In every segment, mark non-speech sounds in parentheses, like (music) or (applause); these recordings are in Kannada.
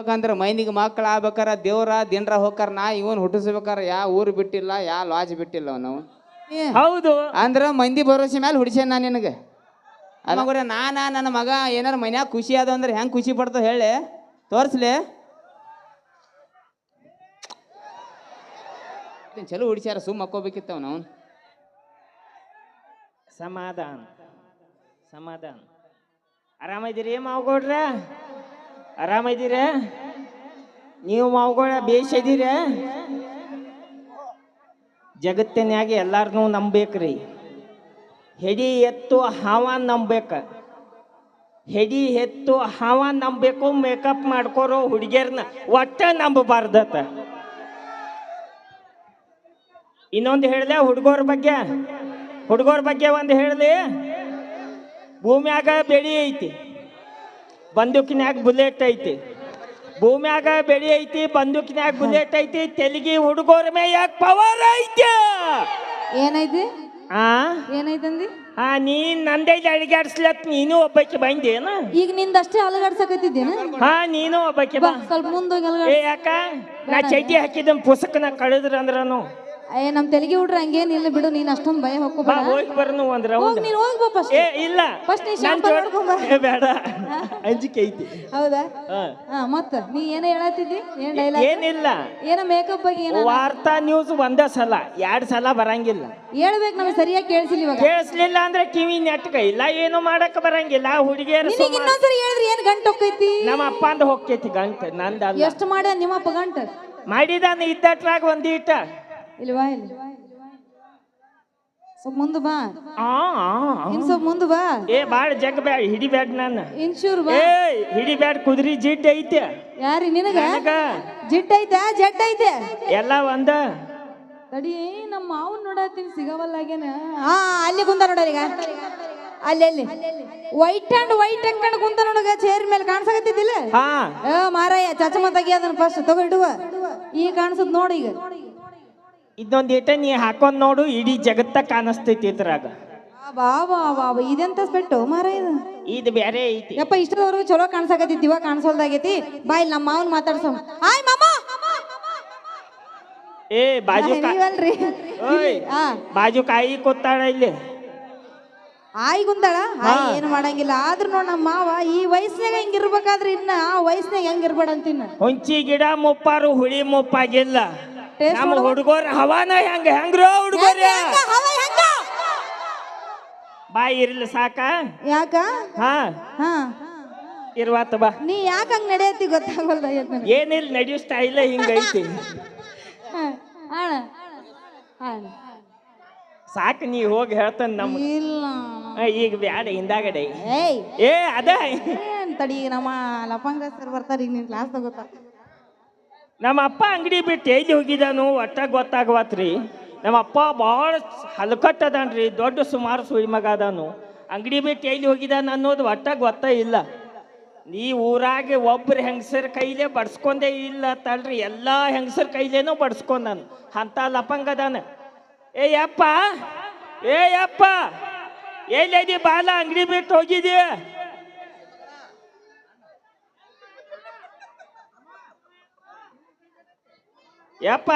ಯಾಕಂದ್ರೆ ಮೈನಿಗೆ ಮಕ್ಕಳು ಆಗ್ಬೇಕಾರ ದೇವ್ರ ದಿನರ ಹೋಗಾರ ನಾ ಇವನ್ ಹುಟ್ಟಿಸ್ಬೇಕಾರ ಯಾ ಊರು ಬಿಟ್ಟಿಲ್ಲ ಯಾ ಲಾಜ್ ಬಿಟ್ಟಿಲ್ಲ ನಾವು ಹೌದು. ಅಂದ್ರೆ ಮಂದಿ ಭರೋಸೆ ಮೇಲೆ ಹುಡ್ಸೇನ್ ನಾ ನಿನಗೆ. ಮಗುರ ನಾನ ನನ್ನ ಮಗ ಏನಾರ ಮನ್ಯಾಗ ಖುಷಿ ಅದ ಅಂದ್ರೆ ಹೆಂಗ್ ಖುಷಿ ಪಡ್ತಾವ ಹೇಳಿ ತೋರ್ಸ್ಲಿ? ಚಲೋ ಹುಡ್ಸ್ಯಾರ ಸುಮ್ಮ ಹಾಕೋಬೇಕಿತ್ತವ ನಾವು ಸಮಾಧಾನ. ಸಮಾಧಾನ. ಆರಾಮಿದ್ದೀರಿ ಮಾವುಗೌಡ್ರ ಆರಾಮಿದ್ದೀರ ನೀವು ಮಾವುಗಳ ಬೇಷ್ ಇದೀರ ಜಗತ್ತಿನಾಗೆ ಎಲ್ಲಾರನ್ನೂ ನಂಬೇಕ್ರಿ ಹೆಡಿ ಎತ್ತು ಹಾವ ನಂಬೇಕ ಹೆಡಿ ಎತ್ತು ಹಾವ ನಂಬಬೇಕು, ಮೇಕಪ್ ಮಾಡ್ಕೋರೋ ಹುಡುಗಿಯರ್ನ ಒಟ್ಟ ನಂಬಬಾರ್ದತ ಇನ್ನೊಂದು ಹೇಳ್ದೆ ಹುಡುಗರ ಬಗ್ಗೆ. ಹುಡುಗರ ಬಗ್ಗೆ ಒಂದು ಹೇಳ್ದೆ. ಭೂಮ್ಯಾಗ ಬೆಳಿ ಐತಿ. ಬಂದೂಕಿನ್ಯಾಗ ಬುಲೆಟ್ ಐತಿ. ಭೂಮ್ಯಾಗ ಬೆಳಿ ಐತಿ ಬಂದೂಕಿನ್ಯಾಗ ಬುಲೆಟ್ ಐತಿ ತೆಲಗಿ ಹುಡುಗೋರ ಮೇಯಾಗ ಪವರ್ ಐತಿ ಏನೈತಿ? ಆ? ಏನೈತಂದಿ? ಆ ನೀನ್ ನಂದೇ ಅಡಿಗಾಡ್ಸ್ಲತ್ ನೀನು ಒಬ್ಬಕ್ಕೆ ಬಂದೇನ? ಈಗ ನಿಂದಷ್ಟೇ ಅಲಗಾಡ್ಸಕತ್ತಿದ್ದೇನ? ಹಾ ನೀನು ಒಬ್ಬಾಕಿ ಬಾ ಸ್ವಲ್ಪ ಮುಂದೆ ಏ ಅಲಗಾಡ್ ಯಾಕ? ನಾ ಚೈತಿ ಹಾಕಿದ ಪುಸ್ತಕನ ಕಳೆದ್ರ ಅಂದ್ರನು ಏ ನಮ್ ತೆಲಿಗೆ ಹುಡ್ರ ಹಂಗೇನಿಲ್ಲ ಬಿಡು ನೀನ್ ಅಷ್ಟೊಂದ್ ಭಯ ಬಾ ಹೋಗ್ಕೋಬೇಡ ಹೋಗಿ ಬರ್ನು ಅಂದ್ರ ಹೋಗ್ ನೀನ್ ಹೋಗ್ ಬಾ ಫಸ್ಟ್ ಏ ಇಲ್ಲ. First ನೀ ನನ್ ಶಾಂಪಲ್ ಜೋಡಿ- ನೋಡ್ಕೊಂಡ್ ಬಾ. ಏ, ಬೇಡ. ಅಂಜಿಕೆ ಐತಿ. ಹೌದಾ? ಹಾ. ಹಾ ಮತ್ತ ನೀ ಏನ ಹೇಳತ್ತಿದ್ದಿ? ಏನ್ ಡೈಲಾಗ್ ಏನಿಲ್ಲ. ಏನ ಮೇಕಪ್ ಬಗ್ಗೆ ಏನ ವಾರ್ತಾ ನ್ಯೂಸ್ ಒಂದೇ ಸಲ ಎರಡ್ ಸಲ ಬರಂಗಿಲ್ಲ. ಹೇಳ್ಬೇಕು ನಮಗೆ ಸರಿಯಾಗಿ ಕೇಳಿಸಿಲ್ಲ ಇವಾಗ. ಕೇಳಿಸ್ಲಿಲ್ಲ ಅಂದ್ರೆ ಕಿವಿ ನೆಟ್ಕ ಇಲ್ಲ ಏನು ಮಾಡಕ್ ಬರಂಗಿಲ್ಲ. ಹುಡುಗಿಯರ ನಿನಗೆ ಇನ್ನೊಂದ್ಸರಿ ಹೇಳಿದ್ರಿ ಏನ್ ಗಂಟ್ ಹೋಗ್ತೈತಿ ನಮ್ಮ ಅಪ್ಪ ಅಂದ ಹೋಗ್ತೈತಿ ಗಂಟ ನಂದಲ್ಲ. ಎಷ್ಟು ಮಾಡ್ಯ ನಿಮ್ಮಪ್ಪ ಗಂಟ? ಮಾಡಿದಾನ ಇದ್ದಟ್ರಾಗ ಒಂದೀಟ ಇಲ್ವಾ ಇಲ್ಲಿ ಸ್ವಲ್ಪ ಮುಂದೆ ಬಾ ಆ, ಆ, ಆ. ಇನ್ ಸ್ವಲ್ಪ ಮುಂದೆ ಬಾ ಏ ಬಾಳ ಜಗ್ ಬ್ಯಾಡ ಹಿಡಿಬ್ಯಾಡ ನಾನು ಇನ್ಶೂರ್ ಬಾ ಏ ಹಿಡಿಬ್ಯಾಡ ಕುದ್ರಿ ಜಿಡ್ ಐತೆ. ಯಾರಿ ನಿನಗ? ನನಗ? ಜಿಡ್ ಐತೆ ಜಡ್ ಐತೆ. ಎಲ್ಲ ಒಂದ. ತಡಿ ನಮ್ಮ ಮಾವನ್ ನೋಡತ್ತೀನಿ ಸಿಗವಲ್ಲಾಗೇನ ಹಾ ಅಲ್ಲಿ ಕುಂತ ನೋಡ ಈಗ. ಅಲ್ಲಿ ಅಲ್ಲಿ. ವೈಟ್ ಅಂಡ್ ವೈಟ್ ಅಂಕಂಡ್ ಕುಂತ ನೋಡಗ ಚೇರ್ ಮೇಲೆ ಕಾಣಿಸಕತ್ತಿದ್ದಿಲ್ಲ? ಹಾ. ಏ ಮಾರಾಯ ಚಚಮ ತೆಗಿಯೋದನ್ನ ಫಸ್ಟ್ ತಗೋ ಇಡುವ. ಈಗ ಕಾಣಿಸದ್ ನೋಡಿ ಈಗ. ಇದೊಂದ್ ಏಟ ನೀ ಹಾಕೊಂಡ್ ನೋಡು ಇಡೀ ಜಗತ್ತ ಕಾಣಿಸ್ತೈತಿ ಇದ್ರಾಗ. ಬಾ ಬಾ ಬಾ ಬಾ ಇದೆಂತ ಸ್ಪೆಟ್ಟು? ಮಾರಾಯ ಇದು. ಇದು ಬೇರೆ ಐತಿ. ಯಪ್ಪ ಇಷ್ಟದವರೆಗೂ ಚಲೋ ಕಾಣ್ಸಕತ್ತಿತ್ತು ಇವಾಗ ಕಾಣಿಸೋಲ್ದಾಗೈತಿ. ಬಾ ಇಲ್ಲಿ ನಮ್ಮ ಮಾವನ್ ಮಾತಾಡ್ಸೋ ಆಯ್ ಮಾಮ! ಏ ಬಾಜು ಕಾ- ನೀವಲ್ರಿ ಓಯ್ ಹಾ. ಬಾಜು ಕಾಯಿ ಕೊತ್ತಾಳ ಇಲ್ಲಿ. ಆಯ್ ಕುಂತಾಳ ಆಯ್ ಏನು ಮಾಡಂಗಿಲ್ಲ. ಆದ್ರೂ ನೋಡ್ ನಮ್ಮ ಮಾವ ಈ ವಯಸ್ಸಿನಾಗ ಹಿಂಗಿರ್ಬೇಕಾದ್ರೆ ಇನ್ನ ಆ ವಯಸ್ಸಿನಾಗ ಹೆಂಗಿರ್ಬೇಡ ಅಂತಿನ್ನ ಹುಂಚಿ ಗಿಡ ಮುಪ್ಪಾರು ಹುಳಿ ಮುಪ್ಪಾಗಿಲ್ಲ. Taste ನಮ್ಮ. ಹುಡುಗರ ಹವಾನ ಹೆಂಗ? ಹೆಂಗ್ರೋ ಹುಡುಗರ ಬಾಯಿ ಇರ್ಲಿ ಸಾಕ. ಯಾಕ? ಹಾ. ಹಾ. ಇರ್ವಾತ ಬಾ. ನೀ ಯಾಕ ಹಂಗ ನಡೆಯತ್ತಿ ಗೊತ್ತಾಗಲ್ಲ ಏನಿಲ್ಲ ನಡೆಯೋ ಸ್ಟೈಲ ಹಿಂಗೈತಿ. ಆಣ ಸಾಕು ನೀ ಹೋಗಿ ಹೇಳ್ತಾನ ನಮ್ ಇಲ್ಲ. ಈಗ ಬ್ಯಾಡ ಹಿಂದಾಗಡೆ. ಏಯ್. ಏ ಅದ. ತಡಿ ನಮ್ಮ ಲಪಂಗ ಸರ್ ಬರ್ತಾರೆ ಈಗ ನಿನ್ ಕ್ಲಾಸ್ ತಗೋತಾರ ನಮ್ಮ ಅಪ್ಪ ಅಂಗಡಿ ಬಿಟ್ಟು ಎಲ್ಲಿ ಹೋಗಿದ್ದಾನು ಒಟ್ಟ ಗೊತ್ತಾಗವತ್ರಿ. ನಮ್ಮ ಅಪ್ಪ ಭಾಳ ಹಲಕಟ್ಟದನ್ರಿ, ದೊಡ್ಡ ಸುಮಾರು ಸುಳಿ ಅದಾನು. ಅಂಗಡಿ ಬಿಟ್ಟು ಎಲ್ಲಿ ಹೋಗಿದಾನ ಅನ್ನೋದು ಒಟ್ಟ ಗೊತ್ತ ಇಲ್ಲ. ನೀ ಊರಾಗೆ ಒಬ್ರು ಹೆಂಗಸರ ಕೈಲೇ ಬಡ್ಸ್ಕೊಂಡೇ ಇಲ್ಲ ತಳ್ರಿ ಎಲ್ಲ ಹೆಂಗಸರ ಕೈಲೇನೂ ಬಡ್ಸ್ಕೊಂಡಾನು ಅಂತ ಲಪಂಗದಾನ ಏ ಯಪ್ಪ ಏ ಯಪ್ಪ, ಎಲ್ಲಿ ಬಾಲ ಅಂಗಡಿ ಬಿಟ್ಟು ಹೋಗಿದೀಯ? ಯಪ್ಪ.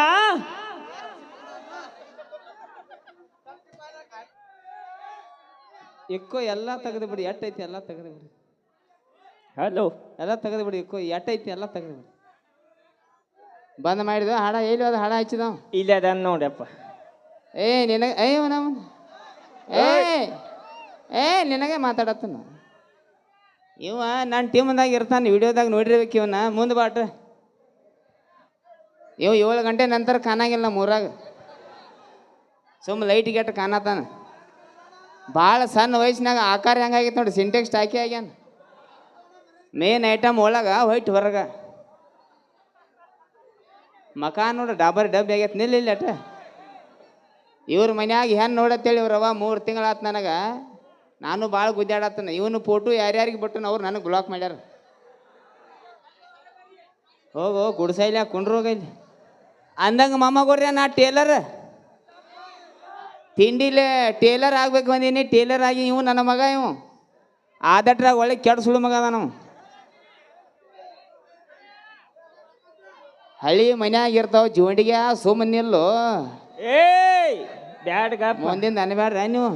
ಇಕ್ಕೋ ಎಲ್ಲ ತೆಗೆದು ಬಿಡಿ ಎಟ್ಟೈತಿ ಎಲ್ಲ ತೆಗೆದು ಬಿಡಿ. ಹಲೋ ಎಲ್ಲ ತೆಗೆದು ಬಿಡಿ ಇಕ್ಕೋ ಎಟ್ಟೈತಿ ಎಲ್ಲ ತೆಗೆದು ಬಿಡಿ. ಬಂದ್ ಮಾಡಿದ ಹಣ ಎಲ್ಲಿ ಹೋದ ಹಣ ಹಚ್ಚಿದ. ಇಲ್ಲ ಅದ ನೋಡಪ್ಪ ಏ ನಿನಗೆ ಏ ನಮ್ಮ ಏ ಏ ನಿನಗೆ ಮಾತಾಡತ್ತ ಇವ ನನ್ನ ಟೀಮ್ದಾಗ ಇರ್ತಾನೆ ವಿಡಿಯೋದಾಗ ನೋಡಿರ್ಬೇಕು ಇವನ. ಮುಂದೆ ಬಾಟ ಇವ ಏಳು ಗಂಟೆ ನಂತರ ಕಾಣಂಗಿಲ್ಲ ಮೂರಾಗ ಸುಮ್ಮ ಲೈಟ್ ಗೆಟ್ ಕಾಣತಾನ ಭಾಳ ಸಣ್ಣ ವಯಸ್ಸಿನಾಗ ಆಕಾರ ಹೆಂಗಾಗೈತೆ ನೋಡಿ ಸಿಂಟೆಕ್ಸ್ ಟಾಕಿ ಆಗ್ಯಾನ. ಮೇನ್ ಐಟಮ್ ಒಳಗೆ ವೈಟ್ ಹೊರಗ. ಮಕ ನೋಡ್ರಿ ಡಾಬರ್ ಡಬ್ ಆಗೈತೆ ನಿಲ್ಲಿಲ್ಲ ಅಟ ಇವ್ರ ಮನ್ಯಾಗ ಹೆಣ್ಣು ನೋಡತ್ತೇಳಿ ಇವ್ರವ ಮೂರು ತಿಂಗಳಾತು ನನಗೆ. ನಾನು ಭಾಳ ಗುದ್ದಾಡತ್ತನ. ಇವನು ಫೋಟೋ ಯಾರ್ಯಾರಿಗೆ ಬಿಟ್ಟು ಅವ್ರು ನನಗೆ ಬ್ಲಾಕ್ ಮಾಡ್ಯಾರ. ಹೋಗೋ ಗುಡ್ಸೈಲ ಕುಂಡ್ರೋಗೈಲಿ ಅಂದಂಗ ಮೊಮ್ಮಗೋರ್ಯ ನಾ ಟೇಲರ್. ತಿಂಡಿಲೆ ಟೇಲರ್ ಆಗ್ಬೇಕು ಬಂದೀನಿ ಟೇಲರ್ ಆಗಿ ಇವು ನನ್ನ ಮಗ ಇವು. ಆದಟ್ರಾಗ ಒಳ್ಳೆ ಕೆಟ್ಟ ಸುಳು ಮಗ ಅದ ನಾವು ಹಳ್ಳಿ ಮನ್ಯಾಗ ಇರ್ತಾವ ಜೀವಂಡಿಗೆ ಸುಮ್ಮನಿಲ್ಲು ಏಯ್ ಬ್ಯಾಡ್ಗಪ್ಪ ಮುಂದಿಂದ ಅನ್ಬೇಡ್ರ ನೀವು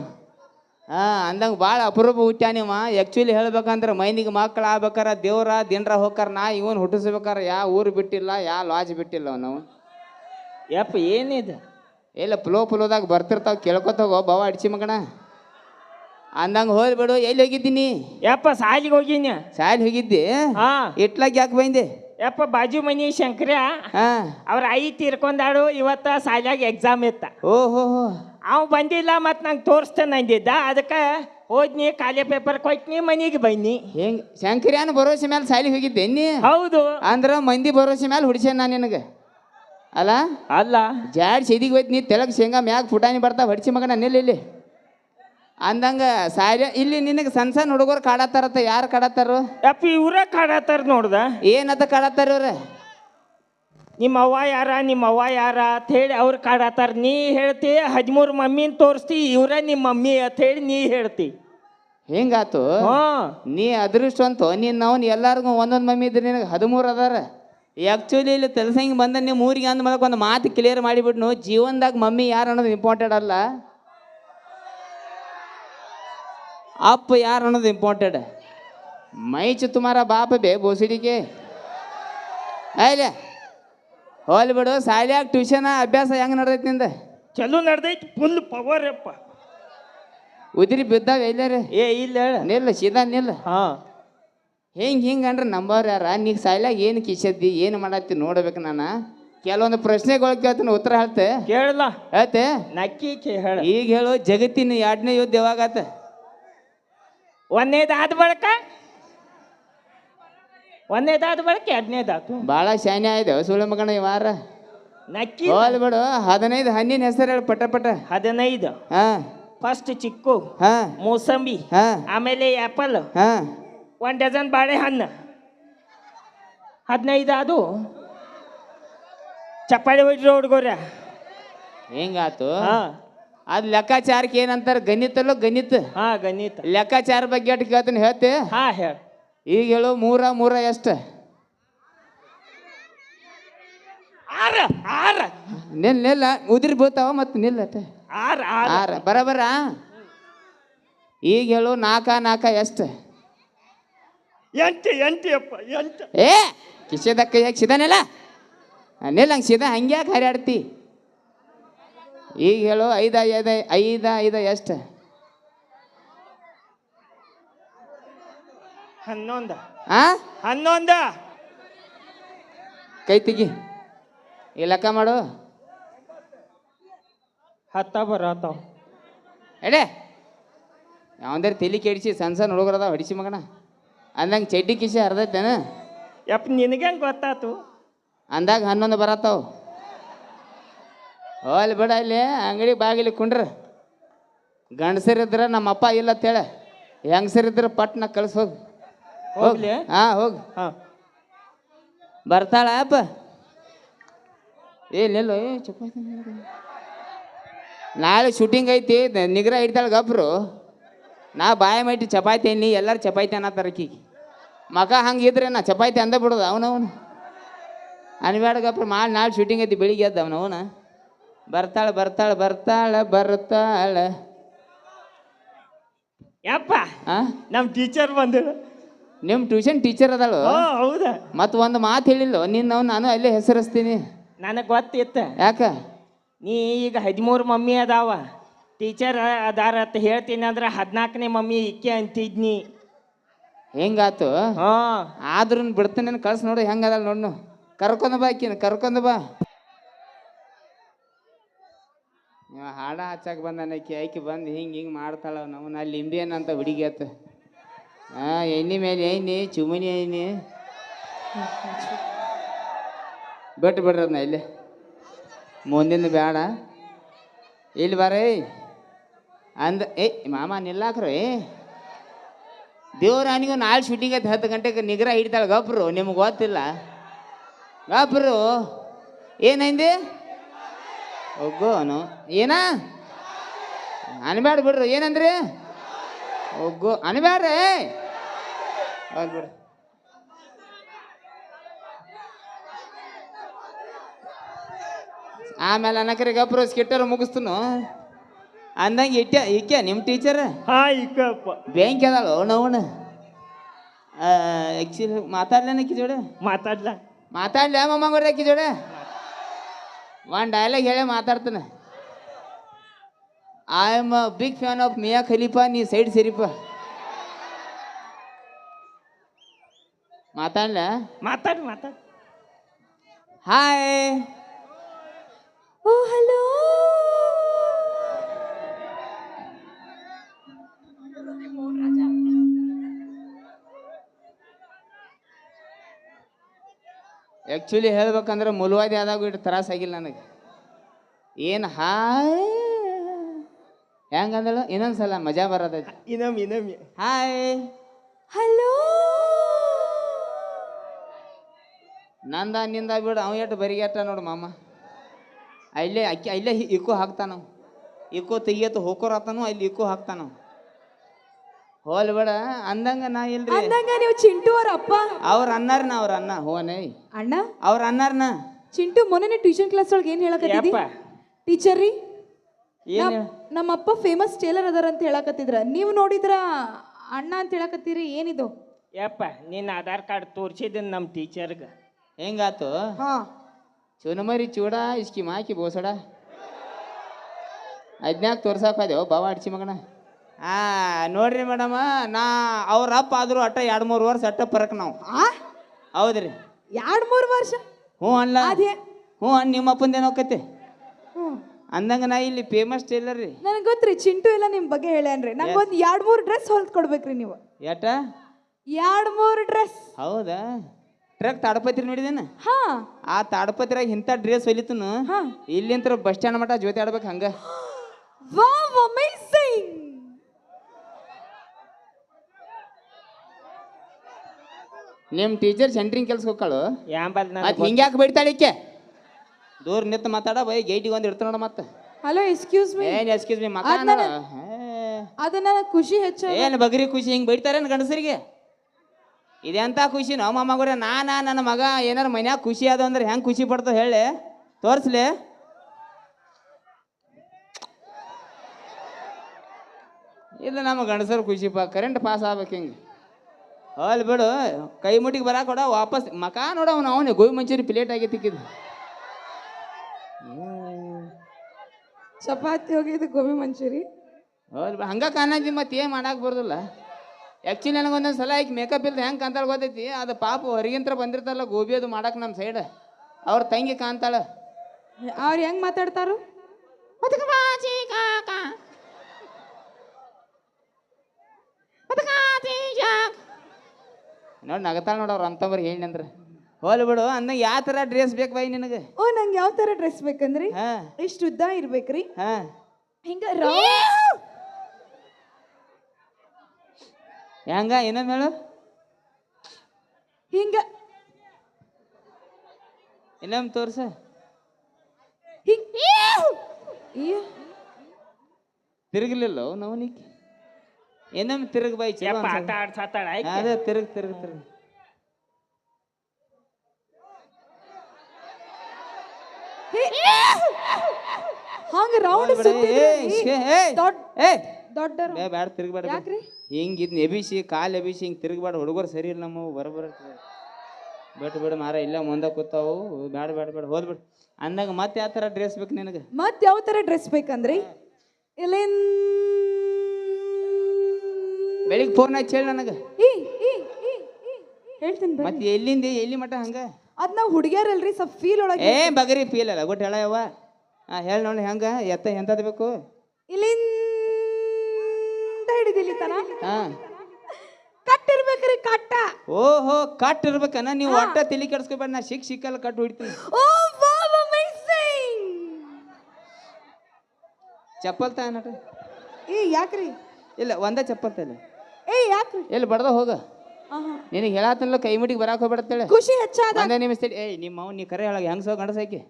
ಹಾ ಅಂದಂಗೆ ಭಾಳ ಅಪರೂಪ ಹುಟ್ಟ್ಯಾ ನೀವು ಆ್ಯಕ್ಚುಲಿ ಹೇಳ್ಬೇಕಂದ್ರೆ ಮೈನಿಗೆ ಮಕ್ಕಳು ಆಗ್ಬೇಕಾರ ದೇವ್ರ ದಿನರ ಹೋಗ್ಕಾರ ನಾ ಇವನ್ ಹುಟ್ಟಿಸ್ಬೇಕಾರ ಯಾ ಊರು ಬಿಟ್ಟಿಲ್ಲ ಯಾವ ಲಾಜ್ ಬಿಟ್ಟಿಲ್ಲ ನಾವು ಯಪ್ಪ ಏನಿದು? ಇಲ್ಲ ಪ್ಲೋ ಪ್ಲೋದಾಗ ಬರ್ತಿರ್ತಾವ ಕೇಳ್ಕೊತಾವ ಬಾವ ಅಡ್ಚಿ ಮಗಣ ಅಂದಂಗೆ ಹೋಲ್ ಬಿಡು ಎಲ್ಲಿ ಹೋಗಿದ್ದೀನಿ ಯಪ್ಪ ಸಾಲಿಗೆ ಹೋಗಿನಿ. ಶಾಲೆ ಹೋಗಿದ್ದೆ? ಹಾ. ಇಟ್ಲಾಗ ಯಾಕೆ ಬಂದೆ? ಯಪ್ಪ ಬಾಜು ಮನಿ ಶಂಕರ ಹಾ. ಅವ್ರ ಐ ತೀರ್ಕೊಂಡಾಡು ಇವತ್ತ ಸಾಲ್ಯಾಗ ಎಕ್ಸಾಮ್ ಇತ್ತ. ಓಹೋ ಅವ್ ಬಂದಿಲ್ಲ ಮತ್ ನಂಗೆ ತೋರಿಸ್ತೇನೆ ಅಂದಿದ್ದ. ಅದಕ್ಕೆ ಹೋದ್ನಿ ಖಾಲಿ ಪೇಪರ್ ಕೊಟ್ನಿ ಮನಿಗೆ ಬನ್ನಿ ಹೆಂಗ್ ಶಂಕರ್ಯಾನ ಭರೋಸೆ ಮೇಲೆ ಸಾಲಿಗೆ ಹೋಗಿದ್ದೆ ನೀ ಹೌದು. ಅಂದ್ರ ಮಂದಿ ಭರೋಸೆ ಮೇಲೆ ಹುಡ್ಸೇನ್ ನಾ ನಿನಗೆ. ಅಲ್ಲ? ಅಲ್ಲ. ಜಾಡ್ ಸಿದಿಗೆ ಹೋಯ್ತು ನೀ ತೆಳಗ್ ಶೇಂಗಾ ಮ್ಯಾಗ ಫುಟಾನಿ ಬರ್ತಾವ ಹೊಡ್ಸಿ ಮಗನ ನಿಲ್ಲ ಇಲ್ಲಿ. ಅಂದಂಗ ಸಾರ ಇಲ್ಲಿ ನಿನಗೆ ಸಣ್ಣ ಸಣ್ಣ ಹುಡುಗರು ಕಾಡತ್ತಾರತ್ತ ಯಾರು ಕಾಡತ್ತಾರ ಯಪ್ಪ ಇವ್ರ ಕಾಡತ್ತಾರ ನೋಡ್ದ. ಏನತ್ತ ಕಾಡತ್ತಾರ ಇವ್ರ? ನಿಮ್ಮ ಅವ್ವ ಯಾರ ನಿಮ್ಮ ಅವ್ವ ಯಾರ ಅಂತ ಹೇಳಿ ಅವ್ರು ಕಾಡತ್ತಾರ ನೀ ಹೇಳ್ತಿ ಹದಿಮೂರು ಮಮ್ಮಿನ ತೋರಿಸ್ತಿ ಇವ್ರ ನಿಮ್ಮ ಮಮ್ಮಿ ಅಂತ ಹೇಳಿ ನೀ ಹೇಳ್ತಿ. ಹೆಂಗಾತು? ಹ್ಞೂ ನೀ ಅದೃಷ್ಟ ಅಂತು ನೀನು ನಾವು ಎಲ್ಲಾರ್ಗು ಒಂದೊಂದು ಮಮ್ಮಿ ಇದ್ರೆ ನಿನಗೆ ಹದಿಮೂರು ಅದಾರ. ಆ್ಯಕ್ಚುಲಿ ಇಲ್ಲಿ ತೆಲಸಂಗಿ ಬಂದ ನಿಮ್ಮ ಊರಿಗೆ ಅಂದ ಮೇಲೆ ಒಂದು ಮಾತು ಕ್ಲಿಯರ್ ಮಾಡಿಬಿಟ್ನು ಜೀವನದಾಗ ಮಮ್ಮಿ ಯಾರು ಅನ್ನೋದು ಇಂಪಾರ್ಟೆಂಟ್ ಅಲ್ಲ. ಅಪ್ಪ ಯಾರು ಅನ್ನೋದು ಇಂಪಾರ್ಟೆಂಟ್ ಮೈಚು ತುಮಾರ ಬಾಪ ಬೇ ಬೋಸಿಡಿಗೆ. ಆಯ್ಲೆ ಹೋಲ್ ಬಿಡು ಸಾಲ್ಯಾಗ ಟ್ಯೂಷನ್ ಅಭ್ಯಾಸ ಹೆಂಗೆ ನಡ್ದೈತಿ ನಿಂದ? ಚಲೋ ನಡ್ದೈತಿ ಫುಲ್ ಪವರ್ ಅಪ್ಪ ಉದಿರಿ ಬಿದ್ದಾವ ರೀ ಏ ಇಲ್ಲ ಹೇಳ. ನಿಲ್ಲ ಸೀದಾ ನಿಲ್ಲ. ಹಾ. ಹಿಂಗೆ ಹಿಂಗೆ ಅಂದ್ರೆ ನಂಬರ್ ಯಾರ? ನೀವು ಸಾಯ್ಲಾಗ ಏನು ಕಿಶದ್ದಿ ಏನು ಮಾಡತ್ತಿ ನೋಡ್ಬೇಕು ನಾನು? ಕೆಲವೊಂದು ಪ್ರಶ್ನೆಗಳು ಕೇಳ್ತೀನಿ ಉತ್ತರ ಹೇಳ್ತೆ. ಕೇಳಲ್ಲ ಹೇಳ್ತೆ. ನಕ್ಕಿ ಕೇ ಹೇಳ. ಈಗ ಹೇಳು ಜಗತ್ತಿನ ಎರಡನೇ ಯುದ್ಧ ಯಾವಾಗಾತ ಒಂದನೇದಾದ ಬಳಕ? ಒಂದನೇದಾದ ಬಳಕ ಎರಡನೇದಾತು. ಭಾಳ ಶಾನೆ ಆಯ್ತು ಸುಳ್ಳು ಮಗನ ಈ ವಾರ. ನಕ್ಕಿ ಹೋಲ್ ಬಿಡು ಹದಿನೈದು ಹಣ್ಣಿನ ಹೆಸರು ಹೇಳು ಪಟ ಪಟ. ಹದಿನೈದು. ಹಾಂ. ಫಸ್ಟ್ ಚಿಕ್ಕು ಹಾಂ. ಮೂಸಂಬಿ ಹಾಂ. ಆಮೇಲೆ ಆ್ಯಪಲ್ ಹಾಂ. ಒಂದು ಡಜನ್ ಬಾಳೆಹಣ್ಣು ಹದಿನೈದು ಅದು. ಚಪ್ಪಾಳಿ ಹೊಡ್ರಿ ಹುಡುಗರ. ಹೆಂಗಾತು? ಹಾಂ. ಅದು ಲೆಕ್ಕಾಚಾರಕ್ಕೆ ಏನಂತಾರೆ? ಗಣಿತಲ್ಲೋ ಗಣಿತ? ಹಾ ಗಣಿತ. ಲೆಕ್ಕಾಚಾರ ಬಗ್ಗೆ ಅಟ್ ಕೇಳ್ತೀನಿ ಹೇಳ್ತೆ? ಹಾ ಹೇಳ. ಈಗ ಹೇಳು ಮೂರ ಮೂರ ಎಷ್ಟು? ಆರ ಆರ. ನಿಲ್ ನಿಲ್ಲ ಉದಿರಿ ಬೀಳ್ತಾವ ಮತ್ತು ನಿಲ್ಲ ಆರ ಆರ. ಬರಬರ? ಈಗ ಹೇಳು ನಾಲ್ಕ ನಾಲ್ಕ ಎಷ್ಟು? ಎಂಟು ಎಂಟು ಅಪ್ಪ ಎಂಟು. ಏ ಕಿಸೆದ ಕೈಯಾಗ ಸಿದಾನೆಲ್ಲ? ನಿಲ್ಲ ಹಂಗೆ ಸಿದ ಹಂಗ್ಯಾಕೆ ಹರಿಯಾಡ್ತಿ? ಈಗ ಹೇಳು ಐದ ಐದ ಐದ ಐದ ಎಷ್ಟು? ಹನ್ನೊಂದು. ಆ? ಹನ್ನೊಂದು. ಕೈ ತಿಗಿ. ಈ ಲೆಕ್ಕ ಮಾಡು. ಹತ್ತ ಬರತ್ತಾವ. ಎಡೆ ಯಾವಂದ್ರೆ ತಲೆ ಕೆಡಿಸಿ ಸಣ್ಣ ಸಣ್ಣ ಹುಡುಗರದ ಹೊಡಿಸಿ ಮಗನ. ಅಂದಂಗೆ ಚಡ್ಡಿ ಕಿಸೆ ಹರಿದೈತೇನ? ಯಪ್ಪ ನಿನಗೆ ಹೆಂಗೆ ಗೊತ್ತಾತು? ಅಂದಾಗ ಹನ್ನೊಂದು ಬರತ್ತಾವ. ಅಲ್ಲಿ ಬಿಡ ಇಲ್ಲಿ ಅಂಗಡಿ ಬಾಗಿಲಿ ಕುಂಡ್ರ. ಗಂಡಸರಿದ್ರೆ ನಮ್ಮ ಅಪ್ಪ ಇಲ್ಲ ಅಂತೇಳ ಹೆಂಗಸರಿದ್ರೆ ಪಟ್ನ ಕಳ್ಸಿ ಹೋಗಿ. ಹೋಗ್ಲಿ. ಹಾಂ ಹೋಗಿ. ಹಾ. ಬರ್ತಾಳ ಅಪ್ಪ? ಏ ನಿಲ್ಲು. ಏ ಚಪ್ಪ. ನಾಳೆ ಶೂಟಿಂಗ್ ಐತಿ ನಿಗ್ರ ಹಿಡ್ತಾಳೆ ಗಬ್ರು ನಾ ಬಾಯ ಮೈಟಿ ಚಪಾತಿ ನೀ ಎಲ್ಲರೂ ಚಪಾತಿ ಅನ್ನತ್ತಾರ ಆಕಿಗೆ. ಮಗ ಹಂಗಿದ್ರೆ ನಾ ಚಪಾತಿ ಅಂದ ಬಿಡೋದು ಅವನವನು ಅನ್ಬೇಡ ಗಪ್ರ ಮಾಡಿ ನಾಳೆ ಶೂಟಿಂಗ್ ಐತಿ ಬೆಳಿಗ್ಗೆ ಎದ್ದ ಅವನವನ ಬರ್ತಾಳೆ ಬರ್ತಾಳೆ ಬರ್ತಾಳೆ ಬರ್ತಾಳೆ. ಯಪ್ಪ ಆ? ನಮ್ಮ ಟೀಚರ್ ಬಂದರು ನಿಮ್ಮ ಟ್ಯೂಷನ್ ಟೀಚರ್ ಅದಾಳು? ಹೌದಾ? ಮತ್ತು ಒಂದು ಮಾತು ಹೇಳಿಲ್ಲ ನಿನ್ನ ನಾನು ಅಲ್ಲೇ ಹೆಸರಿಸ್ತೀನಿ. ನನಗೆ ಗೊತ್ತಿತ್ತ. ಯಾಕ? ನೀ ಈಗ ಹದಿಮೂರು ಮಮ್ಮಿ ಅದಾವ. ಟೀಚರ್ ಅದಾರ ಅಂತ ಹೇಳ್ತೀನಿ ಅಂದ್ರೆ ಹದಿನಾಲ್ಕನೇ ಮಮ್ಮಿ ಇಕ್ಕೆ ಅಂತಿದ್ನಿ. ಹೆಂಗಾತು? ಹಾ. ಆದ್ರೂ ಬಿಡ್ತೀನಿ ಕಳ್ಸಿ ನೋಡು ಹೆಂಗದ ನೋಡ್ನು. ಕರ್ಕೊಂಡು ಬಾ ಆಕಿನ ಕರ್ಕೊಂಡು ಬಾ. ನೀವು ಹಾಡ ಹಚ್ಚಕ್ಕೆ ಬಂದ ಆಕಿ ಆಕಿ ಬಂದು ಹಿಂಗೆ ಹಿಂಗೆ ಮಾಡ್ತಾಳ ನಾವು ಅಲ್ಲಿ ಲಿಂಬಿಯನ್ ಅಂತ ಹುಡುಗಿ ಆತ ಹಾಂ ಎಣ್ಣೆ ಮೇಲೆ ಎಣ್ಣೆ ಚುಮನಿ ಎಣ್ಣೆ. ಬಿಟ್ಟು ಬಿಡ್ರಿ ಅದನ್ನ ಇಲ್ಲಿ. ಮುಂದಿನ ಬೇಡ ಇಲ್ಲಿ ಬಾರೇ. ಅಂದ, ಏ, ಮಾಮ, ನಿಲ್ಲಾಕ್ರಿ. ದೇವ್ರಾನಿಗೂ ನಾಳೆ ಶೂಟಿಂಗ್ ಐತೆ, ಹತ್ತು ಗಂಟೆಗೆ ನಿಗ್ರಹ ಹಿಡಿತಾಳೆ ಗಬ್ರು ನಿಮ್ಗೆ ಗೊತ್ತಿಲ್ಲ. ಗಬ್ರು ಏನೈಂದಿ? ಒಗ್ಗೋನು ಏನ? ಅನ್ಬೇಡ ಬಿಡ್ರಿ, ಏನಂದ್ರಿ? ಒಗ್ಗೋ ಅನ್ಬೇಡ್ರಿ ಹೌದು ಬಿಡ್ರಿ ಆಮೇಲೆ ಅನ್ನಕ್ರಿ ಗಬ್ರು ಸ್ಕಿಟ್ಟರ್ ಮುಗಿಸ್ತನು. ಅಂದಂಗೆ ಇಟ್ಟ ಇಕ್ಕ ನಿಮ್ಮ ಟೀಚರ್ ಹಾ ಈಕಪ್ಪ ಬ್ಯಾಂಕ್ ಅದಳು ನೋವಣ ಆ್ಯಕ್ಚುಲಿ ಮಾತಾಡ್ಲೇನ ಆಕಿ ಜೋಡೆ? ಮಾತಾಡ್ಲ? ಮಾತಾಡ್ಲ ಮಮ್ಮ ಕೂಡ ಆಕಿ ಜೋಡೆ? ಒಂದು ಡೈಲಾಗ್ ಹೇಳೇ ಮಾತಾಡ್ತಾನೆ. I am a big fan of Mia Khalifa ನೀ ಸೈಡ್ ಸೇರಿಪ ಮಾತಾಡ್ಲ? ಮಾತಾಡ್ ಮಾತಾಡ್. ಹಾಯ್ ಓ ಹಲೋ. ಆ್ಯಕ್ಚುಲಿ ಹೇಳ್ಬೇಕಂದ್ರೆ ಮುಲುವಾದಿ ಆದಾಗ ಇಟ್ಟು ತ್ರಾಸಾಗಿಲ್ಲ ನನಗೆ. ಏನು ಹಾಯ್ ಹೆಂಗಂದಳು ಇನ್ನೊಂದ್ಸಲ ಮಜಾ ಬರೋದೈತಿ. ಇನ್ನೊಮ್ಮೆ ಇನ್ನೊಮ್ಮೆ. ಹಾಯ್. ಹಲೋ. ನಂದ ನಿಂದ ಬಿಡು ಅವ ಎಷ್ಟು ಬರಿಗೆಟ್ಟ ನೋಡು ಮಾಮ. ಅಲ್ಲೇ ಅಕ್ಕಿ ಅಲ್ಲೇ ಹಿ- ಇಕ್ಕು ಹಾಕ್ತಾನ ಅವ. ಇಕ್ಕು ತೆಗಿಯತ್ತು ಹೋಕೋರ್ ಆತನು ಅಲ್ಲಿ ಇಕ್ಕು ಹಾಕ್ತಾನ ಅವ. ಹೋಲ್ ಬೇಡ ಅಂದಂಗ ನಾ ಇಲ್ರಿ. ಅಂದಂಗ ನೀವು ಚಿಂಟು ಅವ್ರ ಅಪ್ಪ. ಅವ್ರ ಅನ್ನಾರ ಅವ್ರ ಅನ್ನ ಹೋನೇ ಅಣ್ಣ? ಅವ್ರ ಅನ್ನಾರ ಚಿಂಟು ಮೊನ್ನೆ ಟ್ಯೂಷನ್ ಕ್ಲಾಸ್ ಒಳಗೆ ಏನ್ ಹೇಳಕತ್ತಿದ್ದಿ ಯಪ್ಪ. ಟೀಚರ್ ರೀ? ಏನ್ ನಮ್- ನಮ್ಮ ಅಪ್ಪ ಫೇಮಸ್ ಟೇಲರ್ ಅದಾರ ಅಂತ ಹೇಳಕತ್ತಿದ್ರ. ನೀವು ನೋಡಿದ್ರ ಅಣ್ಣ ಅಂತ ಹೇಳಕತ್ತೀರಿ ಏನಿದು? ಯಪ್ಪ ನಿನ್ನ ಆಧಾರ್ ಕಾರ್ಡ್ ತೋರ್ಸಿದ್ದೀನಿ ನಮ್ಮ ಟೀಚರ್ಗೆ. ಹೆಂಗಾತು? ಹಾ. ಚುನಮರಿ ಚೂಡ ಇಸ್ಕಿ ಮಾಕಿ ಬೋಸಡ. ಅದ್ನ್ಯಾಕ ತೋರ್ಸಾಕ ಹೋದೆವು ಬಾವ ಅಡ್ಚಿ ಮಗನ. ಆ ನೋಡ್ರಿ ಮೇಡಮ ನಾ ಅವ್ರ ಅಪ್ಪ ಆದ್ರೂ ಅಟ್ಟ ಎರಡು ಮೂರು ವರ್ಷ ಅಟ್ಟ ಪರಕ್ ನಾವು. ಆ? ಹೌದ್ರಿ. ಎರಡ್ ಮೂರು ವರ್ಷ? ಹ್ಞೂ ಅಲ್ಲ. ಅದೇ. ಹ್ಞೂ ಅನ್ ನಿಮ್ಮ ಅಪ್ಪಂದೇನೋ ಕತೆ ಅಂದಂಗ ನಾ ಇಲ್ಲಿ ಫೇಮಸ್ ಟೇಲರ್ ರೀ. ನನಗೆ ಗೊತ್ತ್ರಿ ಚಿಂಟು ಎಲ್ಲ ನಿಮ್ ಬಗ್ಗೆ ಹೇಳ್ಯಾನ್ರಿ. ನಂಗೆ ಒಂದ್ ಎರಡ್ ಮೂರು ಡ್ರೆಸ್ ಹೊಲ್ದ್ ಕೊಡ್ಬೇಕ್ರಿ ನೀವು. ಎಟ ಎರಡ್ ಮೂರು ಡ್ರೆಸ್ ಹೌದಾ? ಟ್ರಕ್ ತಾಡಪತ್ರಿ ನೋಡಿದೇನ? ಹಾ. ಆ ತಾಡಪತ್ರಿಯಾಗ ಇಂಥ ಡ್ರೆಸ್ ಹೊಲಿತನು. ಹಾ. ಇಲ್ಲಿಂತ್ರ ಬಸ್ ಸ್ಟ್ಯಾಂಡ್ ಮಟ ಜೊತೆ ಆಡ್ಬೇಕು ಹಂಗ. (gasps) ವಾವ್ ಅಮೇಜಿಂಗ್ ನಿಮ್ಮ ಟೀಚರ್ ಸೆಂಟ್ರಿಂಗ್ ಕೆಲ್ಸಕ್ಕೆ ಹೋಗ್ಕಳು? ಯಾಂಬಲ್ ಯಾಕೆ ನನಗೆ ಹಿಂಗ್ಯಾಕೆ ಬೈತಾಳೆ ಈಕೆ? ದೂರ ನಿಂತು ಮಾತಾಡ ಬೈ ಗೇಟಿಗೆ ಒಂದು ಇಡ್ತಾನ ನೋಡ ಮತ್ತೆ. ಹಲೋ ಎಕ್ಸ್ಕ್ಯೂಸ್ ಮೀ ಏನ್ ಎಸ್ಕ್ಯೂಸ್ ಮೀ ಮಾತಾಡ ಅದನ್ನ- ಅದನ್ನ ಖುಷಿ ಹೆಚ್ಚು ಏನ್ ಬಗ್ರಿ ಖುಷಿ ಹಿಂಗ್ ಏನು ಗಂಡಸರಿಗೆ? ಇದೆಂತ ಖುಷಿ ನಾವು ಮಾಮಗುರ ನಾನ ನನ್ನ ಮಗ ಏನಾರ ಮನ್ಯಾಗ ಖುಷಿ ಅದ ಅಂದ್ರೆ ಹೆಂಗ್ ಖುಷಿ ಪಡ್ತಾವ ಹೇಳಿ. ತೋರ್ಸ್ಲಿ. ಇಲ್ಲ ನಮ್ಮ ಗಂಡಸರು ಖುಷಿ ಪಾ ಕರೆಂಟ್ ಪಾಸ್ ಆಗ್ಬೇಕು ಹಿಂಗೆ. ಅಲ್ಲಿ ಬಿಡು ಕೈ ಮುಟ್ಟಿಗೆ ಬರ ಕೊಡ ವಾಪಸ್ ಮಕ ನೋಡ ಅವನು ಅವನೇ ಗೋಬಿ ಮಂಚೂರಿ ಪ್ಲೇಟ್ ಆಗಿ ತಿಕ್ಕಿದ್ದು ಚಪಾತಿ ಹೋಗಿದ್ದು ಗೋಬಿ ಮಂಚೂರಿ. ಹೌದು ಹಂಗ ಕಾಣಿ ಮತ್ತೆ ಏನು ಮಾಡಕ್ಕೆ ಬರೋದಿಲ್ಲ. ಆ್ಯಕ್ಚುಲಿ ನನಗೆ ಒಂದೊಂದು ಸಲ ಈಗ ಮೇಕಪ್ ಇಲ್ದ ಹೆಂಗೆ ಕಾಣ್ತಾಳೆ ಗೊತ್ತೈತಿ? ಅದು ಪಾಪ ಹೊರಗಿಂತ್ರ ಬಂದಿರ್ತಾರಲ್ಲ ಗೋಬಿ ಅದು ಮಾಡಕ್ಕೆ ನಮ್ಮ ಸೈಡ್ ಅವ್ರ ತಂಗಿ ಕಾಣ್ತಾಳೆ. ಅವ್ರು ಹೆಂಗ್ ಮಾತಾಡ್ತಾರು? ನೋಡಿ ನಗತಾಳ ನೋಡೋರು ಅವ್ರು ಅಂತವ್ರು ಹೇಳಿನಂದ್ರೆ ಹೋಲ್ ಬಿಡು ಅನ್ನ ಯಾವ ತರ ಡ್ರೆಸ್ ಬೇಕು ಬೈ ನಿನಗೆ? ಓ ನಂಗೆ ಯಾವ ತರ ಡ್ರೆಸ್ ಬೇಕಂದ್ರಿ? ಹಾಂ. ಇಷ್ಟು ಉದ್ದ ಇರ್ಬೇಕ್ರಿ. ಹಾಂ. ಹಿಂಗ ಹೆಂಗ ಇನ್ನೊಮ್ಮೆ ಹೇಳು. ಹಿಂಗ. ಇನ್ನೊಮ್ಮೆ ತೋರ್ಸ. ಹಿಂಗ. ತಿರುಗಲಿಲ್ಲ ನವನಿಗೆ ಇನ್ನೊಮ್ಮೆ ತಿರುಗ ಬೈ ಚಲೋ ಯಪ್ಪ ಆಟ ಅನ್ಸಲ್ಲ. ಆಡ್ಸಾತಾಳ ಆಯ್ಕೆ. ಅದೇ ತಿರುಗ್ ತಿರುಗ್ ತಿರುಗ್. ಹಂಗ ರೌಂಡ್ ಹೋಗ್ಬಿಡು. ಏಯ್, ಶ್ಶೇ, ಏಯ್, ದೊಡ್ಡ ಏಯ್. ದೊಡ್ಡ ಬೇ ಬ್ಯಾಡ ತಿರುಗಬೇಡ ಯಾಕ್ರಿ? ಹಿಂಗೆ ಇದ್ನ ಎಬಿಸಿ ಕಾಲ್ ಎಬಿಸಿ ಹಿಂಗ್ ತಿರುಗಬೇಡ. ಹುಡುಗರು ಸರಿ ಇಲ್ಲ ನಮ್ಮ ಬರಬರ ಬಿಟ್ಟು ಬಿಡು ಮಾರ ಇಲ್ಲ ಮುಂದೆ ಕೂತಾವು. ಬ್ಯಾಡ ಬ್ಯಾಡ ಬೇಡ ಹೋದ್ಬಿಡು. ಅಂದಾಗ ಮತ್ತೆ ಯಾವ ತರ ಡ್ರೆಸ್ ಬೇಕು ನಿನಗೆ? ಮತ್ ಯಾವ ತರ ಡ್ರೆಸ್ ಬೇಕಂದ್ರಿ? ಇಲ್ಲಿನ್ ಬೆಳಿಗ್ಗೆ ಫೋನ್ ಹಚ್ಚಿ ಹೇಳಿ ನನಗೆ. ಈ ಈ ಈ ಈ. ಹೇಳ್ತೀನಿ ಬರ್ರಿ. ಮತ್ತೆ ಎಲ್ಲಿಂದ ಎಲ್ಲಿ ಮಟ ಹಂಗ? ಅದ್ ನಾವ್ ಹುಡುಗ್ಯಾರಲ್ರಿ ಸ್ವಲ್ಪ ಫೀಲ್ ಒಳಗೆ ಏ ಬಗರಿ ಫೀಲ್ ಅಲ್ಲ ಗೊತ್ತ ಹೇಳ ಯವ್ವ ಹಾಂ ಹೇಳಿ ನೋಡಿ ಹೆಂಗೆ ಎತ್ತ ಎಂಥದ್ದು ಬೇಕು? ಇಲ್ಲಿಂದ ಹಿಡಿದಿಲ್ಲ ತನ ಹಾಂ. ಕಟ್ಟಿರ್ಬೇಕ್ರಿ ಕಟ್ಟ. ಓಹೋ ಕಟ್ ಇರ್ಬೇಕನ್ನ ನೀವು ಒಟ್ಟ ತಲೆ ಕೆಡ್ಸ್ಕೊಬೇಡ ನಾ ಸಿಕ್ ಸಿಕ್ಕಲ್ಲ ಕಟ್ಟು ಹೊಡಿತೀನಿ. ಓ ವಾವ್ ಅಮೇಜಿಂಗ್ ಚಪ್ಪಲ್ ತಾ ನಟ ಏ ಯಾಕ್ರಿ? ಇಲ್ಲ ಒಂದೇ ಚಪ್ಪಲ್ ತಲೆ ಏ ಯಾಕ್ರಿ? ಎಲ್ಲಿ ಬಡ್ದ ಹೋಗ? ಆಹಾ. ನಿನಗೆ ಹೇಳತ್ತಲ್ಲ ಕೈ ಮುಟ್ಟಿಗೆ ಬರಾಕ್ ಹೋಗ್ಬೇಡತ್ತೇಳೆ ಖುಷಿ ಹೆಚ್ಚಾದ. ಒಂದೇ ನಿಮಿಷ ತಡಿ. ಏಯ್ ನಿಮ್ಮ ಅವ್ನು ನೀ ಕರೆ ಹೇಳಗ ಹೆಂಗ್ ಸೋ ಗಂಡಸಾಕಿ